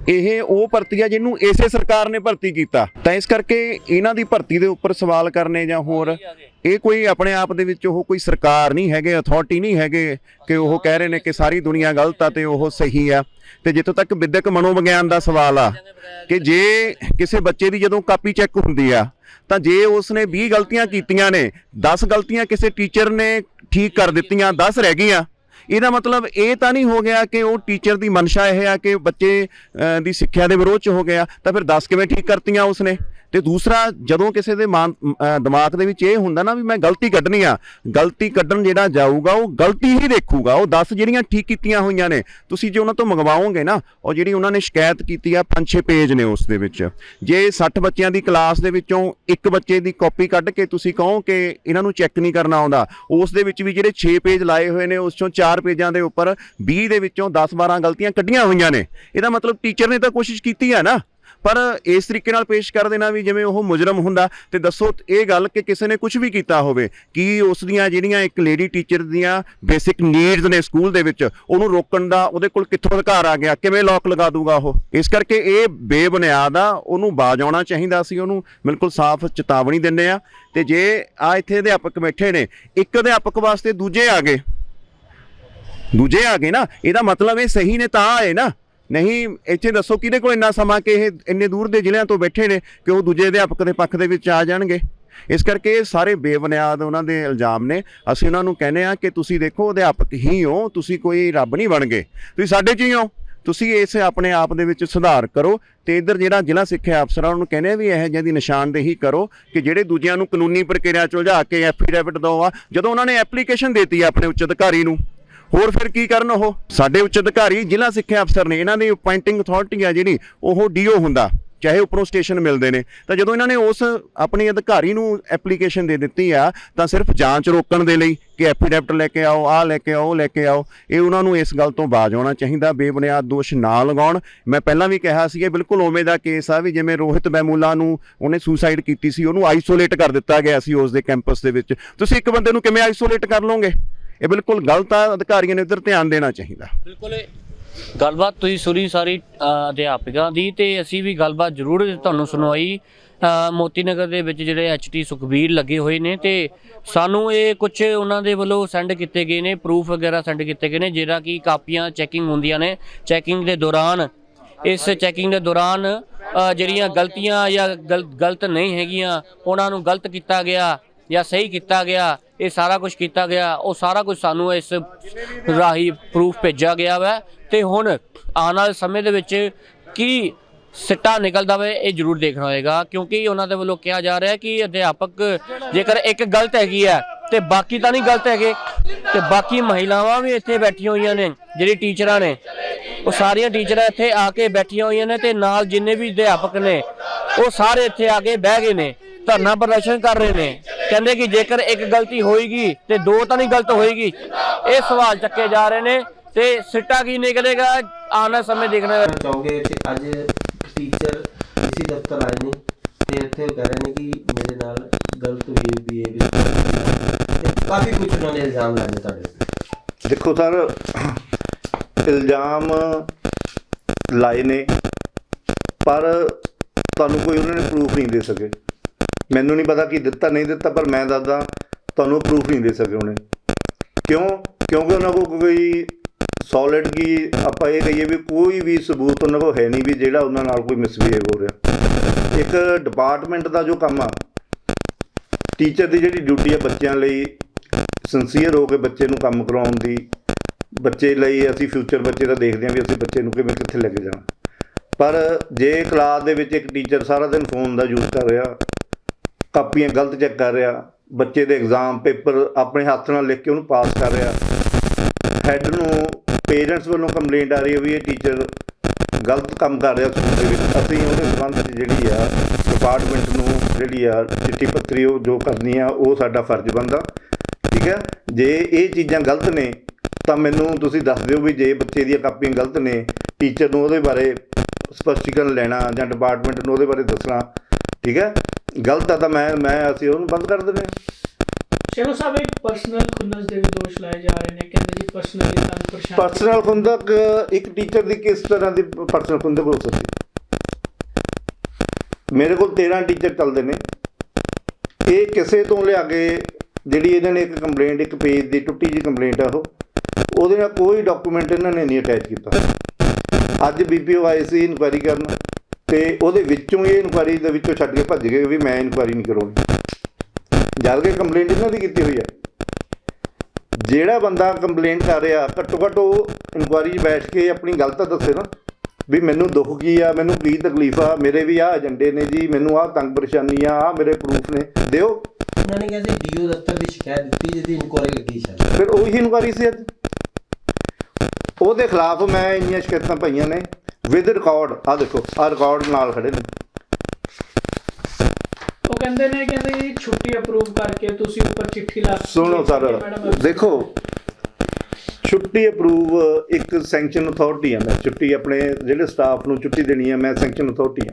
ਇਹ ਉਹ ਭਰਤੀ ਆ ਜਿਹਨੂੰ ਇਸੇ ਸਰਕਾਰ ਨੇ ਭਰਤੀ ਕੀਤਾ। ਤਾਂ ਇਸ ਕਰਕੇ ਇਹਨਾਂ ਦੀ ਭਰਤੀ ਦੇ ਉੱਪਰ ਸਵਾਲ ਕਰਨੇ ਜਾਂ ਹੋਰ, ਇਹ ਕੋਈ ਆਪਣੇ ਆਪ ਦੇ ਵਿੱਚ ਉਹ ਕੋਈ ਸਰਕਾਰ ਨਹੀਂ ਹੈਗੇ ਅਥਾਰਟੀ ਨਹੀਂ ਹੈਗੇ ਕਿ ਉਹ ਕਹਿ ਰਹੇ ਨੇ ਕਿ ਸਾਰੀ ਦੁਨੀਆ ਗਲਤ ਆ ਤੇ ਉਹ ਸਹੀ ਆ। ਤੇ ਜਿੱਥੋਂ ਤੱਕ ਵਿਦਿਅਕ ਮਨੋਵਿਗਿਆਨ ਦਾ ਸਵਾਲ ਆ, ਕਿ ਜੇ ਕਿਸੇ ਬੱਚੇ ਦੀ ਜਦੋਂ ਕਾਪੀ ਚੈੱਕ ਹੁੰਦੀ ਆ ਤਾਂ ਜੇ ਉਸਨੇ 20 ਗਲਤੀਆਂ ਕੀਤੀਆਂ ਨੇ 10 ਗਲਤੀਆਂ ਕਿਸੇ ਟੀਚਰ ਨੇ ਠੀਕ ਕਰ ਦਿੱਤੀਆਂ 10 ਰਹਿ ਗਈਆਂ। ਇਹਦਾ ਮਤਲਬ ਇਹ ਤਾਂ ਨਹੀਂ ਹੋ ਗਿਆ ਕਿ ਉਹ ਟੀਚਰ ਦੀ ਮਨਸ਼ਾ ਇਹ ਆ ਕਿ ਬੱਚੇ ਦੀ ਸਿੱਖਿਆ ਦੇ ਵਿਰੋਧ ਚ ਹੋ ਗਿਆ, ਤਾਂ ਫਿਰ 10 ਕਿਵੇਂ ਠੀਕ ਕਰਤੀਆਂ ਉਸਨੇ? ਤੇ ਦੂਸਰਾ, ਜਦੋਂ ਕਿਸੇ ਦੇ ਮਾਨ- ਦਿਮਾਗ ਦੇ ਵਿੱਚ ਇਹ ਹੁੰਦਾ ਨਾ ਵੀ ਮੈਂ ਗਲਤੀ ਕੱਢਣੀ ਆ, ਗਲਤੀ ਕੱਢਣ ਜਿਹੜਾ ਜਾਊਗਾ ਉਹ ਗਲਤੀ ਹੀ ਦੇਖੂਗਾ, ਉਹ 10 ਜਿਹੜੀਆਂ ਠੀਕ ਕੀਤੀਆਂ ਹੋਈਆਂ ਨੇ, ਤੁਸੀਂ ਜੇ ਉਹਨਾਂ ਤੋਂ ਮੰਗਵਾਓਗੇ ਨਾ, ਉਹ ਜਿਹੜੀ ਉਹਨਾਂ ਨੇ ਸ਼ਿਕਾਇਤ ਕੀਤੀ ਆ 5-6 ਪੇਜ ਨੇ ਉਸ ਦੇ ਵਿੱਚ। ਜੇ 60 ਬੱਚਿਆਂ ਦੀ ਕਲਾਸ ਦੇ ਵਿੱਚੋਂ ਇੱਕ ਬੱਚੇ ਦੀ ਕਾਪੀ ਕੱਢ ਕੇ ਤੁਸੀਂ ਕਹੋ ਕਿ ਇਹਨਾਂ ਨੂੰ ਚੈੱਕ ਨਹੀਂ ਕਰਨਾ ਆਉਂਦਾ, ਉਸ ਦੇ ਵਿੱਚ ਵੀ ਜਿਹੜੇ 6 ਪੇਜ ਲਾਏ ਹੋਏ ਨੇ, ਉਸ ਚੋਂ 4 ਪੇਜਾਂ ਦੇ ਉੱਪਰ 20 ਦੇ ਵਿੱਚੋਂ 10-12 ਗਲਤੀਆਂ ਕੱਢੀਆਂ ਹੋਈਆਂ ਨੇ। ਇਹਦਾ ਮਤਲਬ ਟੀਚਰ ਨੇ ਤਾਂ ਕੋਸ਼ਿਸ਼ ਕੀਤੀ ਹੈ ਨਾ। ਪਰ ਇਸ ਤਰੀਕੇ ਨਾਲ ਪੇਸ਼ ਕਰ ਦੇਣਾ ਵੀ ਜਿਵੇਂ ਉਹ ਮੁਜਰਮ ਹੁੰਦਾ, ਤੇ ਦੱਸੋ ਇਹ ਗੱਲ ਕਿ ਕਿਸੇ ਨੇ ਕੁਝ ਵੀ ਕੀਤਾ ਹੋਵੇ, ਕਿ ਉਸ ਦੀਆਂ ਜਿਹੜੀਆਂ ਇੱਕ ਲੇਡੀ ਟੀਚਰ ਦੀਆਂ ਬੇਸਿਕ ਨੀਡਸ ਨੇ ਸਕੂਲ ਦੇ ਵਿੱਚ, ਉਹਨੂੰ ਰੋਕਣ ਦਾ ਉਹਦੇ ਕੋਲ ਕਿੱਥੋਂ ਅਧਿਕਾਰ ਆ ਗਿਆ, ਕਿਵੇਂ ਲੋਕ ਲਗਾ ਦੂਗਾ ਉਹ? ਇਸ ਕਰਕੇ ਇਹ ਬੇਬੁਨਿਆਦ ਆ, ਉਹਨੂੰ ਬਾਜ ਆਉਣਾ ਚਾਹੀਦਾ ਸੀ ਉਹਨੂੰ, ਬਿਲਕੁਲ ਸਾਫ਼ ਚੇਤਾਵਨੀ ਦਿੰਦੇ ਆ। ਤੇ ਜੇ ਆ ਇੱਥੇ ਅਧਿਆਪਕ ਬੈਠੇ ਨੇ, ਇੱਕ ਅਧਿਆਪਕ ਵਾਸਤੇ ਦੂਜੇ ਆ ਗਏ। ਦੂਜੇ ਆ ਗਏ ਨਾ, ਇਹਦਾ ਮਤਲਬ ਇਹ ਸਹੀ ਨੇ ਤਾਂ ਆਏ ਨਾ। ਨਹੀਂ, ਇੱਥੇ ਦੱਸੋ ਕਿਹਦੇ ਕੋਲ ਇੰਨਾ ਸਮਾਂ ਕਿ ਇਹ ਇੰਨੇ ਦੂਰ ਦੇ ਜ਼ਿਲ੍ਹਿਆਂ ਤੋਂ ਬੈਠੇ ਨੇ ਕਿ ਉਹ ਦੂਜੇ ਅਧਿਆਪਕ ਦੇ ਪੱਖ ਦੇ ਵਿੱਚ ਆ ਜਾਣਗੇ? ਇਸ ਕਰਕੇ ਇਹ ਸਾਰੇ ਬੇਬੁਨਿਆਦ ਉਹਨਾਂ ਦੇ ਇਲਜ਼ਾਮ ਨੇ। ਅਸੀਂ ਉਹਨਾਂ ਨੂੰ ਕਹਿੰਦੇ ਆ ਕਿ ਤੁਸੀਂ ਦੇਖੋ, ਅਧਿਆਪਕ ਹੀ ਹੋ, ਤੁਸੀਂ ਕੋਈ ਰੱਬ ਨਹੀਂ ਬਣ ਗਏ। ਤੁਸੀਂ ਸਾਡੇ ਚ ਹੀ ਹੋ। ਤੁਸੀਂ ਇਸ ਆਪਣੇ ਆਪ ਦੇ ਵਿੱਚ ਸੁਧਾਰ ਕਰੋ ਤੇ ਇੱਧਰ ਜਿਹੜਾ ਜ਼ਿਲ੍ਹਾ ਸਿੱਖਿਆ ਅਫਸਰ ਆ, ਉਹਨੂੰ ਕਹਿੰਦੇ ਵੀ ਇਹੋ ਜਿਹੀ ਦੀ ਨਿਸ਼ਾਨਦੇਹੀ ਕਰੋ ਕਿ ਜਿਹੜੇ ਦੂਜਿਆਂ ਨੂੰ ਕਾਨੂੰਨੀ ਪ੍ਰਕਿਰਿਆ ਚ ਉਲਝਾ ਕੇ ਐਫੀਡੈਵਿਟ ਦੋ ਆ। ਜਦੋਂ ਉਹਨਾਂ ਨੇ ਐਪਲੀਕੇਸ਼ਨ ਦਿੱਤੀ ਆਪਣੇ ਉੱਚ ਅਧਿਕਾਰੀ ਨੂੰ ਹੋਰ ਫਿਰ ਕੀ ਕਰਨ ਉਹ? ਸਾਡੇ ਉੱਚ ਅਧਿਕਾਰੀ, ਜ਼ਿਲ੍ਹਾ ਸਿੱਖਿਆ ਅਫਸਰ ਨੇ ਇਹਨਾਂ ਦੀ ਅਪਾਇੰਟਿੰਗ ਅਥਾਰਟੀ ਆ ਜਿਹੜੀ, ਉਹ ਡੀਓ ਹੁੰਦਾ, ਚਾਹੇ ਉੱਪਰੋਂ ਸਟੇਸ਼ਨ ਮਿਲਦੇ ਨੇ। ਤਾਂ ਜਦੋਂ ਇਹਨਾਂ ਨੇ ਉਸ ਆਪਣੇ ਅਧਿਕਾਰੀ ਨੂੰ ਐਪਲੀਕੇਸ਼ਨ ਦੇ ਦਿੱਤੀ ਆ, ਤਾਂ ਸਿਰਫ ਜਾਂਚ ਰੋਕਣ ਦੇ ਲਈ ਕਿ ਐਫੀਡੈਵਿਟ ਲੈ ਕੇ ਆਓ, ਆਹ ਲੈ ਕੇ ਆਓ, ਉਹ ਲੈ ਕੇ ਆਓ, ਇਹ ਉਹਨਾਂ ਨੂੰ ਇਸ ਗੱਲ ਤੋਂ ਬਾਜ ਆਉਣਾ ਚਾਹੀਦਾ, ਬੇਬੁਨਿਆਦ ਦੋਸ਼ ਨਾ ਲਗਾਉਣ। ਮੈਂ ਪਹਿਲਾਂ ਵੀ ਕਿਹਾ ਸੀ, ਇਹ ਬਿਲਕੁਲ ਉਵੇਂ ਦਾ ਕੇਸ ਆ ਵੀ ਜਿਵੇਂ ਰੋਹਿਤ ਬੈਮੂਲਾ ਨੂੰ ਉਹਨੇ ਸੁਸਾਈਡ ਕੀਤੀ ਸੀ, ਉਹਨੂੰ ਆਈਸੋਲੇਟ ਕਰ ਦਿੱਤਾ ਗਿਆ ਸੀ ਉਸ ਦੇ ਕੈਂਪਸ ਦੇ ਵਿੱਚ। ਤੁਸੀਂ ਇੱਕ ਬੰਦੇ ਨੂੰ ਕਿਵੇਂ ਆਈਸੋਲੇਟ ਕਰ ਲਓਗੇ? ਇਹ ਬਿਲਕੁਲ ਗਲਤ ਆ, ਅਧਿਕਾਰੀਆਂ ਨੇ ਇੱਧਰ ਧਿਆਨ ਦੇਣਾ ਚਾਹੀਦਾ। ਬਿਲਕੁਲ ਗੱਲਬਾਤ ਤੁਸੀਂ ਸੁਣੀ ਸਾਰੀ ਅਧਿਆਪਕਾਂ ਦੀ ਤੇ ਅਸੀਂ ਵੀ ਗੱਲਬਾਤ ਜ਼ਰੂਰ ਤੁਹਾਨੂੰ ਸੁਣਵਾਈ। ਮੋਤੀ ਨਗਰ ਦੇ ਵਿੱਚ ਜਿਹੜੇ ਐਚਟੀ ਸੁਖਬੀਰ ਲੱਗੇ ਹੋਏ ਨੇ ਤੇ ਸਾਨੂੰ ਇਹ ਕੁਝ ਉਹਨਾਂ ਦੇ ਵੱਲੋਂ ਸੈਂਡ ਕੀਤੇ ਗਏ ਨੇ, ਪ੍ਰੂਫ ਵਗੈਰਾ ਸੈਂਡ ਕੀਤੇ ਗਏ ਨੇ, ਜਿਹੜਾ ਕਿ ਕਾਪੀਆਂ ਚੈਕਿੰਗ ਹੁੰਦੀਆਂ ਨੇ। ਚੈਕਿੰਗ ਦੇ ਦੌਰਾਨ, ਇਸ ਚੈਕਿੰਗ ਦੇ ਦੌਰਾਨ ਜਿਹੜੀਆਂ ਗਲਤੀਆਂ ਜਾਂ ਗਲ- ਗਲਤ ਨਹੀਂ ਹੈਗੀਆਂ, ਉਹਨਾਂ ਨੂੰ ਗਲਤ ਕੀਤਾ ਗਿਆ। ਜਾਂ ਸਹੀ ਕੀਤਾ ਗਿਆ, ਇਹ ਸਾਰਾ ਕੁਝ ਕੀਤਾ ਗਿਆ, ਉਹ ਸਾਰਾ ਕੁਝ ਸਾਨੂੰ ਇਸ ਰਾਹੀਂ ਪ੍ਰੂਫ ਭੇਜਿਆ ਗਿਆ ਵਾ। ਤੇ ਹੁਣ ਆਉਣ ਵਾਲੇ ਸਮੇਂ ਦੇ ਵਿੱਚ ਕੀ ਸਿੱਟਾ ਨਿਕਲਦਾ ਵੇ, ਇਹ ਜ਼ਰੂਰ ਦੇਖਣਾ ਹੋਏਗਾ। ਕਿਉਂਕਿ ਉਹਨਾਂ ਦੇ ਵੱਲੋਂ ਕਿਹਾ ਜਾ ਰਿਹਾ ਕਿ ਅਧਿਆਪਕ ਜੇਕਰ ਇੱਕ ਗਲਤ ਹੈਗੀ ਹੈ, ਤੇ ਬਾਕੀ ਤਾਂ ਨਹੀਂ ਗਲਤ ਹੈਗੇ, ਤੇ ਬਾਕੀ ਮਹਿਲਾਵਾਂ ਵੀ ਇੱਥੇ ਬੈਠੀਆਂ ਹੋਈਆਂ ਨੇ, ਜਿਹੜੀ ਟੀਚਰਾਂ ਨੇ। ਉਹ ਸਾਰੀਆਂ ਟੀਚਰਾਂ ਇੱਥੇ ਆ ਕੇ ਬੈਠੀਆਂ ਹੋਈਆਂ ਨੇ ਤੇ ਨਾਲ ਜਿੰਨੇ ਵੀ ਅਧਿਆਪਕ ਨੇ, ਉਹ ਸਾਰੇ ਇੱਥੇ ਆ ਕੇ ਬਹਿ ਗਏ ਨੇ। ਧਰਨਾ ਪ੍ਰਦਰਸ਼ਨ ਕਰ ਰਹੇ ਨੇ। ਕਹਿੰਦੇ ਕਿ ਜੇਕਰ ਇੱਕ ਗਲਤੀ ਹੋਏਗੀ ਤੇ ਦੋ ਤਾਂ ਨਹੀਂ ਗਲਤ ਹੋਏਗੀ। ਇਹ ਸਵਾਲ ਚੱਕੇ ਜਾ ਰਹੇ ਨੇ ਤੇ ਸਿੱਟਾ ਕੀ ਨਿਕਲੇਗਾ ਆਉਣ ਵਾਲੇ ਸਮੇਂ ਦੇਖਣਾ। ਚਾਹੋਗੇ ਕਿ ਅੱਜ ਟੀਚਰ ਇਸੇ ਦਫ਼ਤਰ ਆਏ ਨੇ ਤੇ ਇੱਥੇ ਕਹਿ ਰਹੇ ਨੇ ਕਿ ਮੇਰੇ ਨਾਲ ਗਲਤ ਵੀ ਬਿਹੇਵੀਅਰ ਤੇ ਕਾਫੀ ਕੁਝ ਉਹਨਾਂ ਨੇ ਇਲਜ਼ਾਮ ਲਾਏ ਨੇ ਤੁਹਾਡੇ। ਦੇਖੋ ਸਰ ਇਲਜ਼ਾਮ ਲਾਏ ਨੇ ਪਰ ਤੁਹਾਨੂੰ ਕੋਈ ਉਹਨਾਂ ਨੇ ਪ੍ਰੂਫ ਨਹੀਂ ਦੇ ਸਕੇ। ਮੈਨੂੰ ਨਹੀਂ ਪਤਾ ਕੀ ਦਿੱਤਾ, ਨਹੀਂ ਦਿੱਤਾ, ਪਰ ਮੈਂ ਦੱਸਦਾ, ਤੁਹਾਨੂੰ ਪ੍ਰੂਫ ਨਹੀਂ ਦੇ ਸਕੇ ਉਹਨੇ। ਕਿਉਂ? ਕਿਉਂਕਿ ਉਹਨਾਂ ਕੋਲ ਕੋਈ ਸੋਲਿਡ ਕੀ ਆਪਾਂ ਇਹ ਕਹੀਏ ਵੀ ਕੋਈ ਵੀ ਸਬੂਤ ਉਹਨਾਂ ਕੋਲ ਹੈ ਨਹੀਂ ਵੀ ਜਿਹੜਾ ਉਹਨਾਂ ਨਾਲ ਕੋਈ ਮਿਸਬੀਹੇਵ ਹੋ ਰਿਹਾ। ਇੱਕ ਡਿਪਾਰਟਮੈਂਟ ਦਾ ਜੋ ਕੰਮ ਆ ਟੀਚਰ ਦੀ ਜਿਹੜੀ ਡਿਊਟੀ ਹੈ ਬੱਚਿਆਂ ਲਈ ਸਿੰਸੀਅਰ ਹੋ ਕੇ ਬੱਚੇ ਨੂੰ ਕੰਮ ਕਰਾਉਣ ਦੀ, ਬੱਚੇ ਲਈ ਅਸੀਂ ਫਿਊਚਰ ਬੱਚੇ ਦਾ ਦੇਖਦੇ ਹਾਂ ਵੀ ਅਸੀਂ ਬੱਚੇ ਨੂੰ ਕਿਵੇਂ ਕਿੱਥੇ ਲੈ ਕੇ ਜਾਣਾ। ਪਰ ਜੇ ਕਲਾਸ ਦੇ ਵਿੱਚ ਇੱਕ ਟੀਚਰ ਸਾਰਾ ਦਿਨ ਫੋਨ ਦਾ ਯੂਜ਼ ਕਰ ਰਿਹਾ ਕਾਪੀਆਂ ਗਲਤ ਚੈੱਕ ਕਰ ਰਿਹਾ, ਬੱਚੇ ਦੇ ਐਗਜ਼ਾਮ ਪੇਪਰ ਆਪਣੇ ਹੱਥ ਨਾਲ ਲਿਖ ਕੇ ਉਹਨੂੰ ਪਾਸ ਕਰ ਰਿਹਾ। ਹੈੱਡ ਨੂੰ ਪੇਰੈਂਟਸ ਵੱਲੋਂ ਕੰਪਲੇਂਟ ਆ ਰਹੀ ਹੈ ਵੀ ਇਹ ਟੀਚਰ ਗਲਤ ਕੰਮ ਕਰ ਰਿਹਾ ਸਕੂਲ ਦੇ ਵਿੱਚ। ਅਸੀਂ ਉਹਦੇ ਸੰਬੰਧ 'ਚ ਜਿਹੜੀ ਆ ਡਿਪਾਰਟਮੈਂਟ ਨੂੰ ਜਿਹੜੀ ਆ, ਚਿੱਠੀ ਪੱਤਰੀ ਉਹ ਜੋ ਕਰਨੀ ਆ, ਉਹ ਸਾਡਾ ਫਰਜ਼ ਬਣਦਾ। ਠੀਕ ਹੈ? ਜੇ ਇਹ ਚੀਜ਼ਾਂ ਗਲਤ ਨੇ, ਤਾਂ ਮੈਨੂੰ ਤੁਸੀਂ ਦੱਸ ਦਿਓ ਵੀ ਜੇ ਬੱਚੇ ਦੀਆਂ ਕਾਪੀਆਂ ਗਲਤ ਨੇ ਟੀਚਰ ਨੂੰ ਉਹਦੇ ਬਾਰੇ ਸਪਸ਼ਟੀਕਰਨ ਲੈਣਾ ਜਾਂ ਡਿਪਾਰਟਮੈਂਟ ਨੂੰ ਉਹਦੇ ਬਾਰੇ ਦੱਸਣਾ। ਠੀਕ ਹੈ? ਗਲਤ ਆ ਤਾਂ ਮੈਂ ਮੈਂ ਅਸੀਂ ਉਹਨੂੰ ਬੰਦ ਕਰ ਦਿੰਦੇ ਹਾਂ। ਸ਼ੇਰੋ ਸਾਹਿਬ ਇੱਕ ਪਰਸਨਲ ਖੁੰਨਸ ਦੇ ਵੀ ਦੋਸ਼ ਲਾਏ ਜਾ ਰਹੇ ਨੇ ਕਹਿੰਦੇ ਜੀ ਪਰਸਨਲੀ ਤੁਹਾਨੂੰ ਪਰੇਸ਼ਾਨ ਪਰਸਨਲ ਖੁੰਦਕ ਇੱਕ ਟੀਚਰ ਦੀ ਕਿਸ ਤਰ੍ਹਾਂ ਦੀ ਪਰਸਨਲ ਖੁੰਦਕ ਹੋ ਸਕਦੀ? ਮੇਰੇ ਕੋਲ 13 ਟੀਚਰ ਚੱਲਦੇ ਨੇ। ਇਹ ਕਿਸੇ ਤੋਂ ਲਿਆ ਕੇ ਜਿਹੜੀ ਇਹਨਾਂ ਨੇ ਇੱਕ ਕੰਪਲੇਂਟ ਇੱਕ ਪੇਜ ਦੀ ਟੁੱਟੀ ਜੀ ਕੰਪਲੇਂਟ ਆ ਉਹ ਉਹਦੇ ਨਾਲ ਕੋਈ ਡਾਕੂਮੈਂਟ ਇਹਨਾਂ ਨੇ ਨਹੀਂ ਅਟੈਚ ਕੀਤਾ। ਅੱਜ ਬੀਪੀਓ ਆਏ ਸੀ ਇਨਕੁਆਇਰੀ ਕਰਨ। ਤੇ ਉਹਦੇ ਵਿੱਚੋਂ ਇਹ ਇਨਕੁਆਇਰੀ ਦੇ ਵਿੱਚੋਂ ਛੱਡ ਕੇ ਭੱਜ ਗਏ ਵੀ ਮੈਂ ਇਨਕੁਆਇਰੀ ਨਹੀਂ ਕਰਾਉਣੀ। ਜਦ ਕਿ ਕੰਪਲੇਂਟ ਇਹਨਾਂ ਦੀ ਕੀਤੀ ਹੋਈ ਹੈ। ਜਿਹੜਾ ਬੰਦਾ ਕੰਪਲੇਂਟ ਕਰ ਰਿਹਾ ਘੱਟੋ ਘੱਟ ਉਹ ਇਨਕੁਆਰੀ 'ਚ ਬੈਠ ਕੇ ਆਪਣੀ ਗੱਲ ਤਾਂ ਦੱਸੇ ਨਾ ਵੀ ਮੈਨੂੰ ਦੁੱਖ ਕੀ ਆ ਮੈਨੂੰ ਕੀ ਤਕਲੀਫ ਆ ਮੇਰੇ ਵੀ ਆਹ ਏਜੰਡੇ ਨੇ ਜੀ ਮੈਨੂੰ ਆਹ ਤੰਗ ਪਰੇਸ਼ਾਨੀ ਆ ਆਹ ਮੇਰੇ ਪ੍ਰੂਫ ਨੇ ਦਿਓ। ਉਹਨਾਂ ਨੇ ਕਿਹਾ ਸੀ ਡੀਓ ਦਫ਼ਤਰ ਦੀ ਸ਼ਿਕਾਇਤ ਦਿੱਤੀ ਜਿਹਦੀ ਇਨਕੁਆਇਰੀ ਲੱਗੀ ਸ਼ਾਇਦ ਫਿਰ ਉਹੀ ਇਨਕੁਆਰੀ ਸੀ ਅੱਜ। ਉਹਦੇ ਖਿਲਾਫ ਮੈਂ ਇੰਨੀਆਂ ਸ਼ਿਕਾਇਤਾਂ ਪਈਆਂ ਨੇ। ਵਿਦ ਰਿਕਾਰਡ ਆ ਦੇਖੋ ਆ ਰਿਕਾਰਡ ਨਾਲ ਖੜੇ ਨੇ। ਉਹ ਕਹਿੰਦੇ ਨੇ ਕਹਿੰਦੇ ਛੁੱਟੀ ਅਪਰੂਵ ਕਰਕੇ ਤੁਸੀਂ ਉੱਪਰ ਚਿੱਠੀ ਲਾ ਸੁਣੋ ਸਰ। ਹੈ ਦੇਖੋ ਛੁੱਟੀ ਅਪਰੂਵ ਇੱਕ ਸੈਂਕਸ਼ਨ ਅਥਾਰਟੀ ਆ। ਮੈਂ ਛੁੱਟੀ ਆਪਣੇ ਜਿਹੜੇ ਸਟਾਫ ਨੂੰ ਛੁੱਟੀ ਦੇਣੀ ਹੈ ਮੈਂ ਸੈਂਕਸ਼ਨ ਅਥਾਰਟੀ ਆ।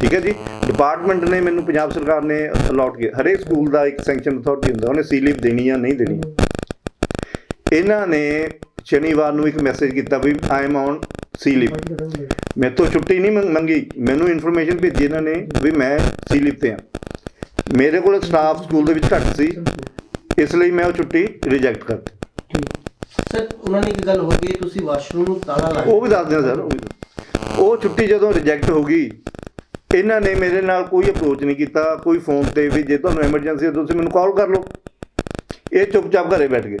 ਠੀਕ ਹੈ ਜੀ? ਡਿਪਾਰਟਮੈਂਟ ਨੇ ਮੈਨੂੰ ਪੰਜਾਬ ਸਰਕਾਰ ਨੇ ਅਲਾਟ ਕੀਤਾ ਹਰੇਕ ਸਕੂਲ ਦਾ ਇੱਕ ਸੈਂਕਸ਼ਨ ਅਥਾਰਟੀ ਹੁੰਦਾ। ਉਹਨੇ ਸੀ ਲੀਵ ਦੇਣੀ ਆ ਨਹੀਂ ਦੇਣੀ ਇਹਨਾਂ ਨੇ ਸ਼ਨੀਵਾਰ ਨੂੰ ਇੱਕ ਮੈਸੇਜ ਕੀਤਾ ਵੀ I am on C leave ਮੈਂ ਤੋਂ ਛੁੱਟੀ ਨਹੀਂ ਮੰਗ- ਮੈਨੂੰ ਇਨਫੋਰਮੇਸ਼ਨ ਭੇਜੀ ਇਹਨਾਂ ਨੇ ਵੀ ਮੈਂ ਸੀ ਲੀਵ ਤੇ ਆ ਮੇਰੇ ਕੋਲ ਸਟਾਫ ਸਕੂਲ ਦੇ ਵਿੱਚ ਘੱਟ ਸੀ। ਇਸ ਲਈ ਮੈਂ ਉਹ ਛੁੱਟੀ ਰਿਜੈਕਟ ਕਰਤੀ ਸਰ ਉਹਨਾਂ ਨੇ ਇੱਕ ਗੱਲ ਹੋ ਗਈ ਤੁਸੀਂ ਵਾਸ਼ਰੂਮ ਨੂੰ ਤਾਲਾ ਲਾ ਉਹ ਵੀ ਦੱਸ ਦਿਆਂ ਸਰ ਉਹ ਛੁੱਟੀ ਜਦੋਂ ਰਿਜੈਕਟ ਹੋ ਗਈ ਇਹਨਾਂ ਨੇ ਮੇਰੇ ਨਾਲ ਕੋਈ ਅਪਰੋਚ ਨਹੀਂ ਕੀਤਾ ਕੋਈ ਫੋਨ ਤੇ ਵੀ ਜੇ ਤੁਹਾਨੂੰ ਐਮਰਜੈਂਸੀ ਹੈ ਤੁਸੀਂ ਮੈਨੂੰ ਕਾਲ ਕਰ ਲਓ। ਇਹ ਚੁੱਪਚਾਪ ਘਰੇ ਬੈਠ ਗਏ।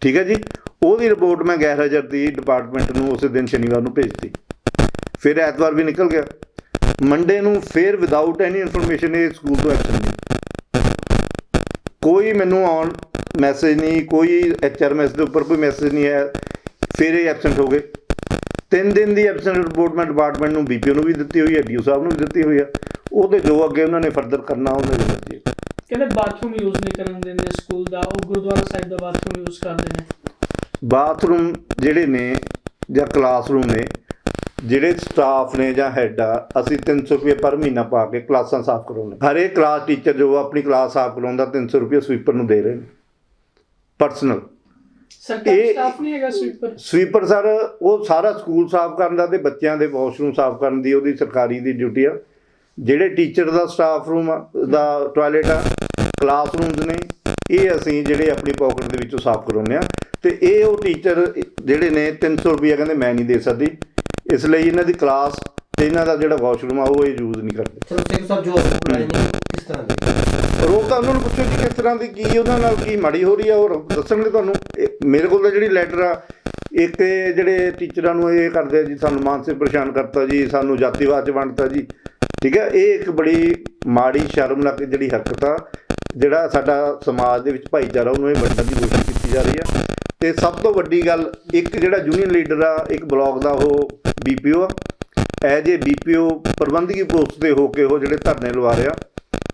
ਠੀਕ ਹੈ ਜੀ? ਉਹਦੀ ਰਿਪੋਰਟ ਮੈਂ ਗੈਰ ਹਾਜ਼ਰ ਦੀ ਡਿਪਾਰਟਮੈਂਟ ਨੂੰ ਉਸੇ ਦਿਨ ਸ਼ਨੀਵਾਰ ਨੂੰ ਭੇਜਤੀ। ਫਿਰ ਐਤਵਾਰ ਵੀ ਨਿਕਲ ਗਿਆ। ਮੰਡੇ ਨੂੰ ਫਿਰ ਵਿਦਆਊਟ ਐਨੀ ਇਨਫੋਰਮੇਸ਼ਨ ਇਹ ਸਕੂਲ ਤੋਂ ਐਕਸ਼ਨ ਨਹੀਂ ਕੋਈ ਮੈਨੂੰ ਆਨ ਮੈਸੇਜ ਨਹੀਂ, ਕੋਈ ਐਚਆਰਐਮਐਸ ਦੇ ਉੱਪਰ ਕੋਈ ਮੈਸੇਜ ਨਹੀਂ ਆਇਆ। ਫਿਰ ਇਹ ਐਬਸੈਂਟ ਹੋ ਗਏ। ਤਿੰਨ ਦਿਨ ਦੀ ਐਬਸੈਂਟ ਰਿਪੋਰਟ ਮੈਂ ਡਿਪਾਰਟਮੈਂਟ ਨੂੰ ਬੀਪੀਓ ਨੂੰ ਵੀ ਦਿੱਤੀ ਹੋਈ ਹੈ ਡੀਓ ਸਾਹਿਬ ਨੂੰ ਵੀ ਦਿੱਤੀ ਹੋਈ ਹੈ। ਉਹਦੇ ਜੋ ਅੱਗੇ ਉਹਨਾਂ ਨੇ ਫਰਦਰ ਕਰਨਾ, ਉਹਨਾਂ ਦੇ ਦਿੱਤੀ ਕਹਿੰਦੇ ਬਾਥਰੂਮ ਯੂਜ਼ ਨਹੀਂ ਕਰਨ ਦਿੰਦੇ ਸਕੂਲ ਦਾ, ਉਹ ਗੁਰਦੁਆਰਾ ਸਾਹਿਬ ਦਾ ਬਾਥਰੂਮ ਯੂਜ਼ ਕਰਦੇ ਨੇ। ਬਾਥਰੂਮ ਜਿਹੜੇ ਨੇ ਜਾਂ ਕਲਾਸਰੂਮ ਨੇ ਜਿਹੜੇ ਸਟਾਫ ਨੇ ਜਾਂ ਹੈੱਡ ਆ ਅਸੀਂ 300 ਰੁਪਏ ਪਰ ਮਹੀਨਾ ਪਾ ਕੇ ਕਲਾਸਾਂ ਸਾਫ਼ ਕਰਾਉਂਦੇ ਹਰੇਕ ਕਲਾਸ ਟੀਚਰ ਜੋ ਆਪਣੀ ਕਲਾਸ ਸਾਫ਼ ਕਰਾਉਂਦਾ 300 ਰੁਪਏ ਸਵੀਪਰ ਨੂੰ ਦੇ ਰਹੇ ਨੇ ਪਰਸਨਲ ਸਰਕਾਰੀ ਸਟਾਫ ਨਹੀਂ ਹੈਗਾ ਸਵੀਪਰ ਸਵੀਪਰ ਸਰ ਉਹ ਸਾਰਾ ਸਕੂਲ ਸਾਫ਼ ਕਰਨ ਦਾ ਤੇ ਬੱਚਿਆਂ ਦੇ ਵਾਸ਼ਰੂਮ ਸਾਫ਼ ਕਰਨ ਦੀ ਉਹਦੀ ਸਰਕਾਰੀ ਦੀ ਡਿਊਟੀ ਆ। ਜਿਹੜੇ ਟੀਚਰ ਦਾ ਸਟਾਫ ਰੂਮ ਦਾ ਟਾਇਲਟ ਆ ਕਲਾਸਰੂਮਸ ਨੇ ਇਹ ਅਸੀਂ ਜਿਹੜੇ ਆਪਣੀ ਪਾਕਟ ਦੇ ਵਿੱਚੋਂ ਸਾਫ਼ ਕਰਾਉਂਦੇ ਆ ਤੇ ਇਹ ਉਹ ਟੀਚਰ ਜਿਹੜੇ ਨੇ 300 ਰੁਪਏ ਕਹਿੰਦੇ ਮੈਂ ਨਹੀਂ ਦੇ ਸਕਦੀ। ਇਸ ਲਈ ਇਹਨਾਂ ਦੀ ਕਲਾਸ ਤੇ ਇਹਨਾਂ ਦਾ ਜਿਹੜਾ ਵਾਸ਼ਰੂਮ ਆ ਉਹ ਇਹ ਯੂਜ਼ ਨਹੀਂ ਕਰਦੇ। ਚਲੋ ਸਿੰਘ ਸਾਹਿਬ ਜੋ ਸਕੂਲ ਆਏ ਨੇ ਕਿਸ ਤਰ੍ਹਾਂ ਦੇ? ਰੋਕ ਤਾਂ ਉਹਨਾਂ ਨੂੰ ਪੁੱਛੋ ਜੀ ਕਿਸ ਤਰ੍ਹਾਂ ਦੀ ਕੀ ਉਹਨਾਂ ਨਾਲ ਕੀ ਮਾੜੀ ਹੋ ਰਹੀ ਆ ਉਹ ਦੱਸਣਗੇ ਤੁਹਾਨੂੰ। ਮੇਰੇ ਕੋਲ ਤਾਂ ਜਿਹੜੀ ਲੈਟਰ ਆ ਇੱਕ ਜਿਹੜੇ ਟੀਚਰਾਂ ਨੂੰ ਇਹ ਕਰਦੇ ਆ ਜੀ ਸਾਨੂੰ ਮਾਨਸਿਕ ਪਰੇਸ਼ਾਨ ਕਰਤਾ ਜੀ ਸਾਨੂੰ ਜਾਤੀਵਾਦ ਚ ਵੰਡਤਾ ਜੀ। ਠੀਕ ਹੈ ਇਹ ਇੱਕ ਬੜੀ ਮਾੜੀ ਸ਼ਰਮਨਾਕ ਜਿਹੜੀ ਹਰਕਤ ਆ ਜਿਹੜਾ ਸਾਡਾ ਸਮਾਜ ਦੇ ਵਿੱਚ ਭਾਈਚਾਰਾ ਉਹਨੂੰ ਇਹ ਵੰਡਣ ਦੀ ਕੋਸ਼ਿਸ਼ ਕੀਤੀ ਜਾ ਰਹੀ ਆ। ਤੇ ਸਭ ਤੋਂ ਵੱਡੀ ਗੱਲ, ਇੱਕ ਜਿਹੜਾ ਯੂਨੀਅਨ ਲੀਡਰ ਆ, ਇੱਕ ਬਲਾਕ ਦਾ, ਉਹ ਬੀਪੀਓ ਆ। ਐਜ ਏ ਬੀਪੀਓ ਪ੍ਰਬੰਧਕੀ ਪੋਸਟ ਤੇ ਹੋ ਕੇ ਉਹ ਜਿਹੜੇ ਧਰਨੇ ਲਵਾ ਰਿਹਾ,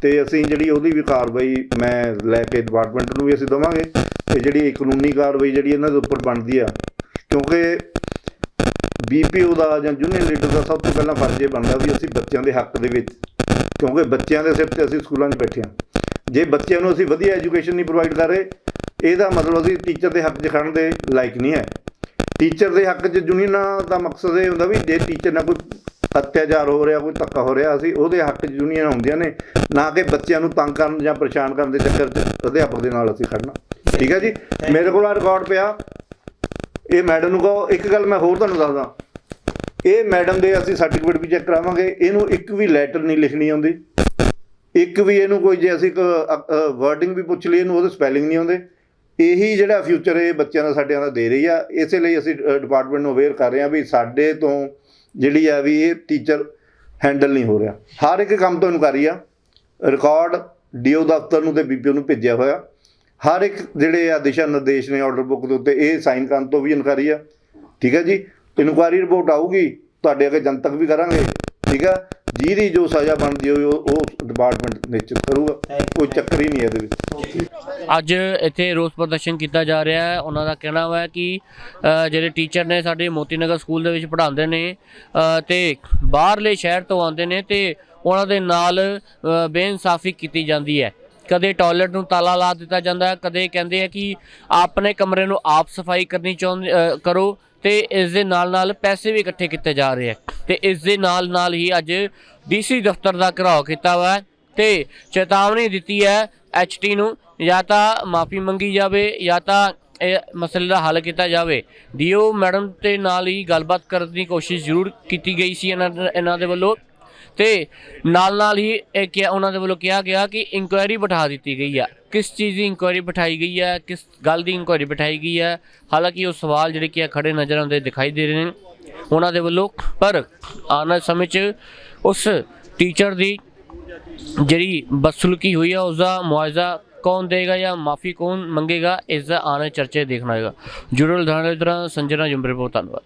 ਤੇ ਅਸੀਂ ਜਿਹੜੀ ਉਹਦੀ ਵੀ ਕਾਰਵਾਈ ਮੈਂ ਲੈ ਕੇ ਡਿਪਾਰਟਮੈਂਟ ਨੂੰ ਵੀ ਅਸੀਂ ਦਵਾਂਗੇ, ਤੇ ਜਿਹੜੀ ਕਾਨੂੰਨੀ ਕਾਰਵਾਈ ਜਿਹੜੀ ਇਹਨਾਂ ਦੇ ਉੱਪਰ ਬਣਦੀ ਆ, ਕਿਉਂਕਿ ਬੀਪੀਓ ਦਾ ਜਾਂ ਯੂਨੀਅਨ ਲੀਡਰ ਦਾ ਸਭ ਤੋਂ ਪਹਿਲਾਂ ਫਰਜ਼ ਇਹ ਬਣਦਾ ਵੀ ਅਸੀਂ ਬੱਚਿਆਂ ਦੇ ਹੱਕ ਦੇ ਵਿੱਚ, ਕਿਉਂਕਿ ਬੱਚਿਆਂ ਦੇ ਸਿਰ ਤੇ ਅਸੀਂ ਸਕੂਲਾਂ 'ਚ ਬੈਠੇ ਹਾਂ। ਜੇ ਬੱਚਿਆਂ ਨੂੰ ਅਸੀਂ ਵਧੀਆ ਐਜੂਕੇਸ਼ਨ ਨਹੀਂ ਪ੍ਰੋਵਾਈਡ ਕਰ ਰਹੇ ਇਹਦਾ ਮਤਲਬ ਅਸੀਂ ਟੀਚਰ ਦੇ ਹੱਕ 'ਚ ਖੜਨ ਦੇ ਲਾਇਕ ਨਹੀਂ ਹੈ। ਟੀਚਰ ਦੇ ਹੱਕ 'ਚ ਯੂਨੀਅਨਾਂ ਦਾ ਮਕਸਦ ਇਹ ਹੁੰਦਾ ਵੀ ਜੇ ਟੀਚਰ ਨਾਲ ਕੋਈ ਅਤਿਆਚਾਰ ਹੋ ਰਿਹਾ ਕੋਈ ਧੱਕਾ ਹੋ ਰਿਹਾ ਅਸੀਂ ਉਹਦੇ ਹੱਕ 'ਚ ਯੂਨੀਅਨ ਹੁੰਦੀਆਂ ਨੇ ਨਾ ਕਿ ਬੱਚਿਆਂ ਨੂੰ ਤੰਗ ਕਰਨ ਜਾਂ ਪਰੇਸ਼ਾਨ ਕਰਨ ਦੇ ਚੱਕਰ 'ਚ ਅਧਿਆਪਕ ਦੇ ਨਾਲ ਅਸੀਂ ਖੜਨਾ ਠੀਕ ਹੈ ਜੀ? ਮੇਰੇ ਕੋਲ ਆ ਰਿਕਾਰਡ ਪਿਆ। ਇਹ ਮੈਡਮ ਨੂੰ ਕਹੋ। ਇੱਕ ਗੱਲ ਮੈਂ ਹੋਰ ਤੁਹਾਨੂੰ ਦੱਸਦਾ। ਇਹ ਮੈਡਮ ਦੇ ਅਸੀਂ ਸਰਟੀਫਿਕੇਟ ਵੀ ਚੈੱਕ ਕਰਾਵਾਂਗੇ। ਇਹਨੂੰ ਇੱਕ ਵੀ ਲੈਟਰ ਨਹੀਂ ਲਿਖਣੀ ਆਉਂਦੀ। ਇੱਕ ਵੀ ਇਹਨੂੰ ਕੋਈ ਜੇ ਅਸੀਂ ਵਰਡਿੰਗ ਵੀ ਪੁੱਛ ਲਈ ਇਹਨੂੰ ਉਹਦੇ ਸਪੈਲਿੰਗ ਨਹੀਂ ਆਉਂਦੇ। ਇਹੀ ਜਿਹੜਾ ਫਿਊਚਰ ਇਹ ਬੱਚਿਆਂ ਦਾ ਸਾਡਿਆਂ ਦਾ ਦੇ ਰਹੀ ਆ, ਇਸੇ ਲਈ ਅਸੀਂ ਡਿਪਾਰਟਮੈਂਟ ਨੂੰ ਅਵੇਅਰ ਕਰ ਰਹੇ ਹਾਂ ਵੀ ਸਾਡੇ ਤੋਂ ਜਿਹੜੀ ਆ ਵੀ ਇਹ ਟੀਚਰ ਹੈਂਡਲ ਨਹੀਂ ਹੋ ਰਿਹਾ। ਹਰ ਇੱਕ ਕੰਮ ਤੋਂ ਇਨਕੁਆਰੀ ਆ। ਰਿਕਾਰਡ ਡੀਓ ਦਫ਼ਤਰ ਨੂੰ ਤੇ ਬੀਪੀਓ ਨੂੰ ਭੇਜਿਆ ਹੋਇਆ। ਹਰ ਇੱਕ ਜਿਹੜੇ ਆ ਦਿਸ਼ਾ ਨਿਰਦੇਸ਼ ਨੇ ਆਰਡਰ ਬੁੱਕ ਦੇ ਉੱਤੇ, ਇਹ ਸਾਈਨ ਕਰਨ ਤੋਂ ਵੀ ਇਨਕੁਆਰੀ ਆ। ਠੀਕ ਹੈ ਜੀ? ਇਨਕੁਆਰੀ ਰਿਪੋਰਟ ਆਊਗੀ, ਤੁਹਾਡੇ ਅੱਗੇ ਜਨਤਕ ਵੀ ਕਰਾਂਗੇ। ਠੀਕ ਆ ਜਿਹਦੀ ਜੋ ਸਜ਼ਾ ਬਣਦੀ ਹੋਈ ਉਹ ਉਹ ਡਿਪਾਰਟਮੈਂਟ ਨਿਸ਼ਚਿਤ ਕਰੂਗਾ। ਕੋਈ ਚੱਕਰ ਹੀ ਨਹੀਂ ਇਹਦੇ ਵਿੱਚ। ਅੱਜ ਇੱਥੇ ਰੋਸ ਪ੍ਰਦਰਸ਼ਨ ਕੀਤਾ ਜਾ ਰਿਹਾ ਹੈ। ਉਹਨਾਂ ਦਾ ਕਹਿਣਾ ਵਾ ਕਿ ਜਿਹੜੇ ਟੀਚਰ ਨੇ ਸਾਡੇ ਮੋਤੀ ਨਗਰ ਸਕੂਲ ਦੇ ਵਿੱਚ ਪੜ੍ਹਾਉਂਦੇ ਨੇ ਤੇ ਬਾਹਰਲੇ ਸ਼ਹਿਰ ਤੋਂ ਆਉਂਦੇ ਨੇ ਤੇ ਉਹਨਾਂ ਦੇ ਨਾਲ ਬੇਇਨਸਾਫੀ ਕੀਤੀ ਜਾਂਦੀ ਹੈ। ਕਦੇ ਟਾਇਲਟ ਨੂੰ ਤਾਲਾ ਲਾ ਦਿੱਤਾ ਜਾਂਦਾ ਹੈ ਕਦੇ ਕਹਿੰਦੇ ਆ ਕਿ ਆਪਣੇ ਕਮਰੇ ਨੂੰ ਆਪ ਸਫ਼ਾਈ ਕਰਨੀ ਚਾਹੁੰਦੇ ਕਰੋ। ਤੇ ਇਸ ਦੇ ਨਾਲ ਨਾਲ ਪੈਸੇ ਵੀ ਇਕੱਠੇ ਕੀਤੇ ਜਾ ਰਹੇ ਹੈ ਤੇ ਇਸ ਦੇ ਨਾਲ ਨਾਲ ਹੀ ਅੱਜ ਡੀਸੀ ਦਫ਼ਤਰ ਦਾ ਘਰਾਓ ਕੀਤਾ ਵਾ ਹੈ ਤੇ ਚੇਤਾਵਨੀ ਦਿੱਤੀ ਹੈ ਐਚਟੀ ਨੂੰ, ਜਾਂ ਤਾਂ ਮਾਫੀ ਮੰਗੀ ਜਾਵੇ, ਜਾਂ ਤਾਂ ਇਹ ਮਸਲੇ ਦਾ ਹੱਲ ਕੀਤਾ ਜਾਵੇ। ਡੀਓ ਮੈਡਮ ਤੇ ਨਾਲ ਹੀ ਗੱਲਬਾਤ ਕਰਨ ਦੀ ਕੋਸ਼ਿਸ਼ ਜ਼ਰੂਰ ਕੀਤੀ ਗਈ ਸੀ ਇਹਨਾਂ ਇਹਨਾਂ ਦੇ ਵੱਲੋਂ। ਤੇ ਨਾਲ ਨਾਲ ਹੀ ਇਹ ਕਿਹਾ, ਉਹਨਾਂ ਦੇ ਵੱਲੋਂ ਕਿਹਾ ਗਿਆ ਕਿ ਇਨਕੁਆਇਰੀ ਬਿਠਾ ਦਿੱਤੀ ਗਈ ਹੈ ਕਿਸ ਚੀਜ਼ ਦੀ ਇਨਕੁਆਇਰੀ ਬਿਠਾਈ ਗਈ ਹੈ ਕਿਸ ਗੱਲ ਦੀ ਇਨਕੁਆਇਰੀ ਬਿਠਾਈ ਗਈ ਹੈ ਹਾਲਾਂਕਿ ਉਹ ਸਵਾਲ ਜਿਹੜੇ ਕਿ ਆ ਖੜੇ ਨਜ਼ਰ ਆਉਂਦੇ ਦਿਖਾਈ ਦੇ ਰਹੇ ਨੇ। ਉਹਨਾਂ ਦੇ ਵੱਲੋਂ ਪਰ ਆਉਣ ਵਾਲੇ ਸਮੇਂ 'ਚ ਉਸ ਟੀਚਰ ਦੀ ਜਿਹੜੀ ਬਦਸਲੂਕੀ ਹੋਈ ਆ ਉਸ ਦਾ ਮੁਆਵਜ਼ਾ ਕੌਣ ਦੇਗਾ ਜਾਂ ਮਾਫੀ ਕੌਣ ਮੰਗੇਗਾ, ਇਸ ਦਾ ਆਉਣ ਵਾਲੇ ਚਰਚੇ ਦੇਖਣਾ ਹੋਏਗਾ। ਜੁੜਲ ਧਾਰਨਾ ਤਰ੍ਹਾਂ, ਸੰਜਨਾ ਜੁੰਬਰੇ ਬਹੁਤ ਧੰਨਵਾਦ।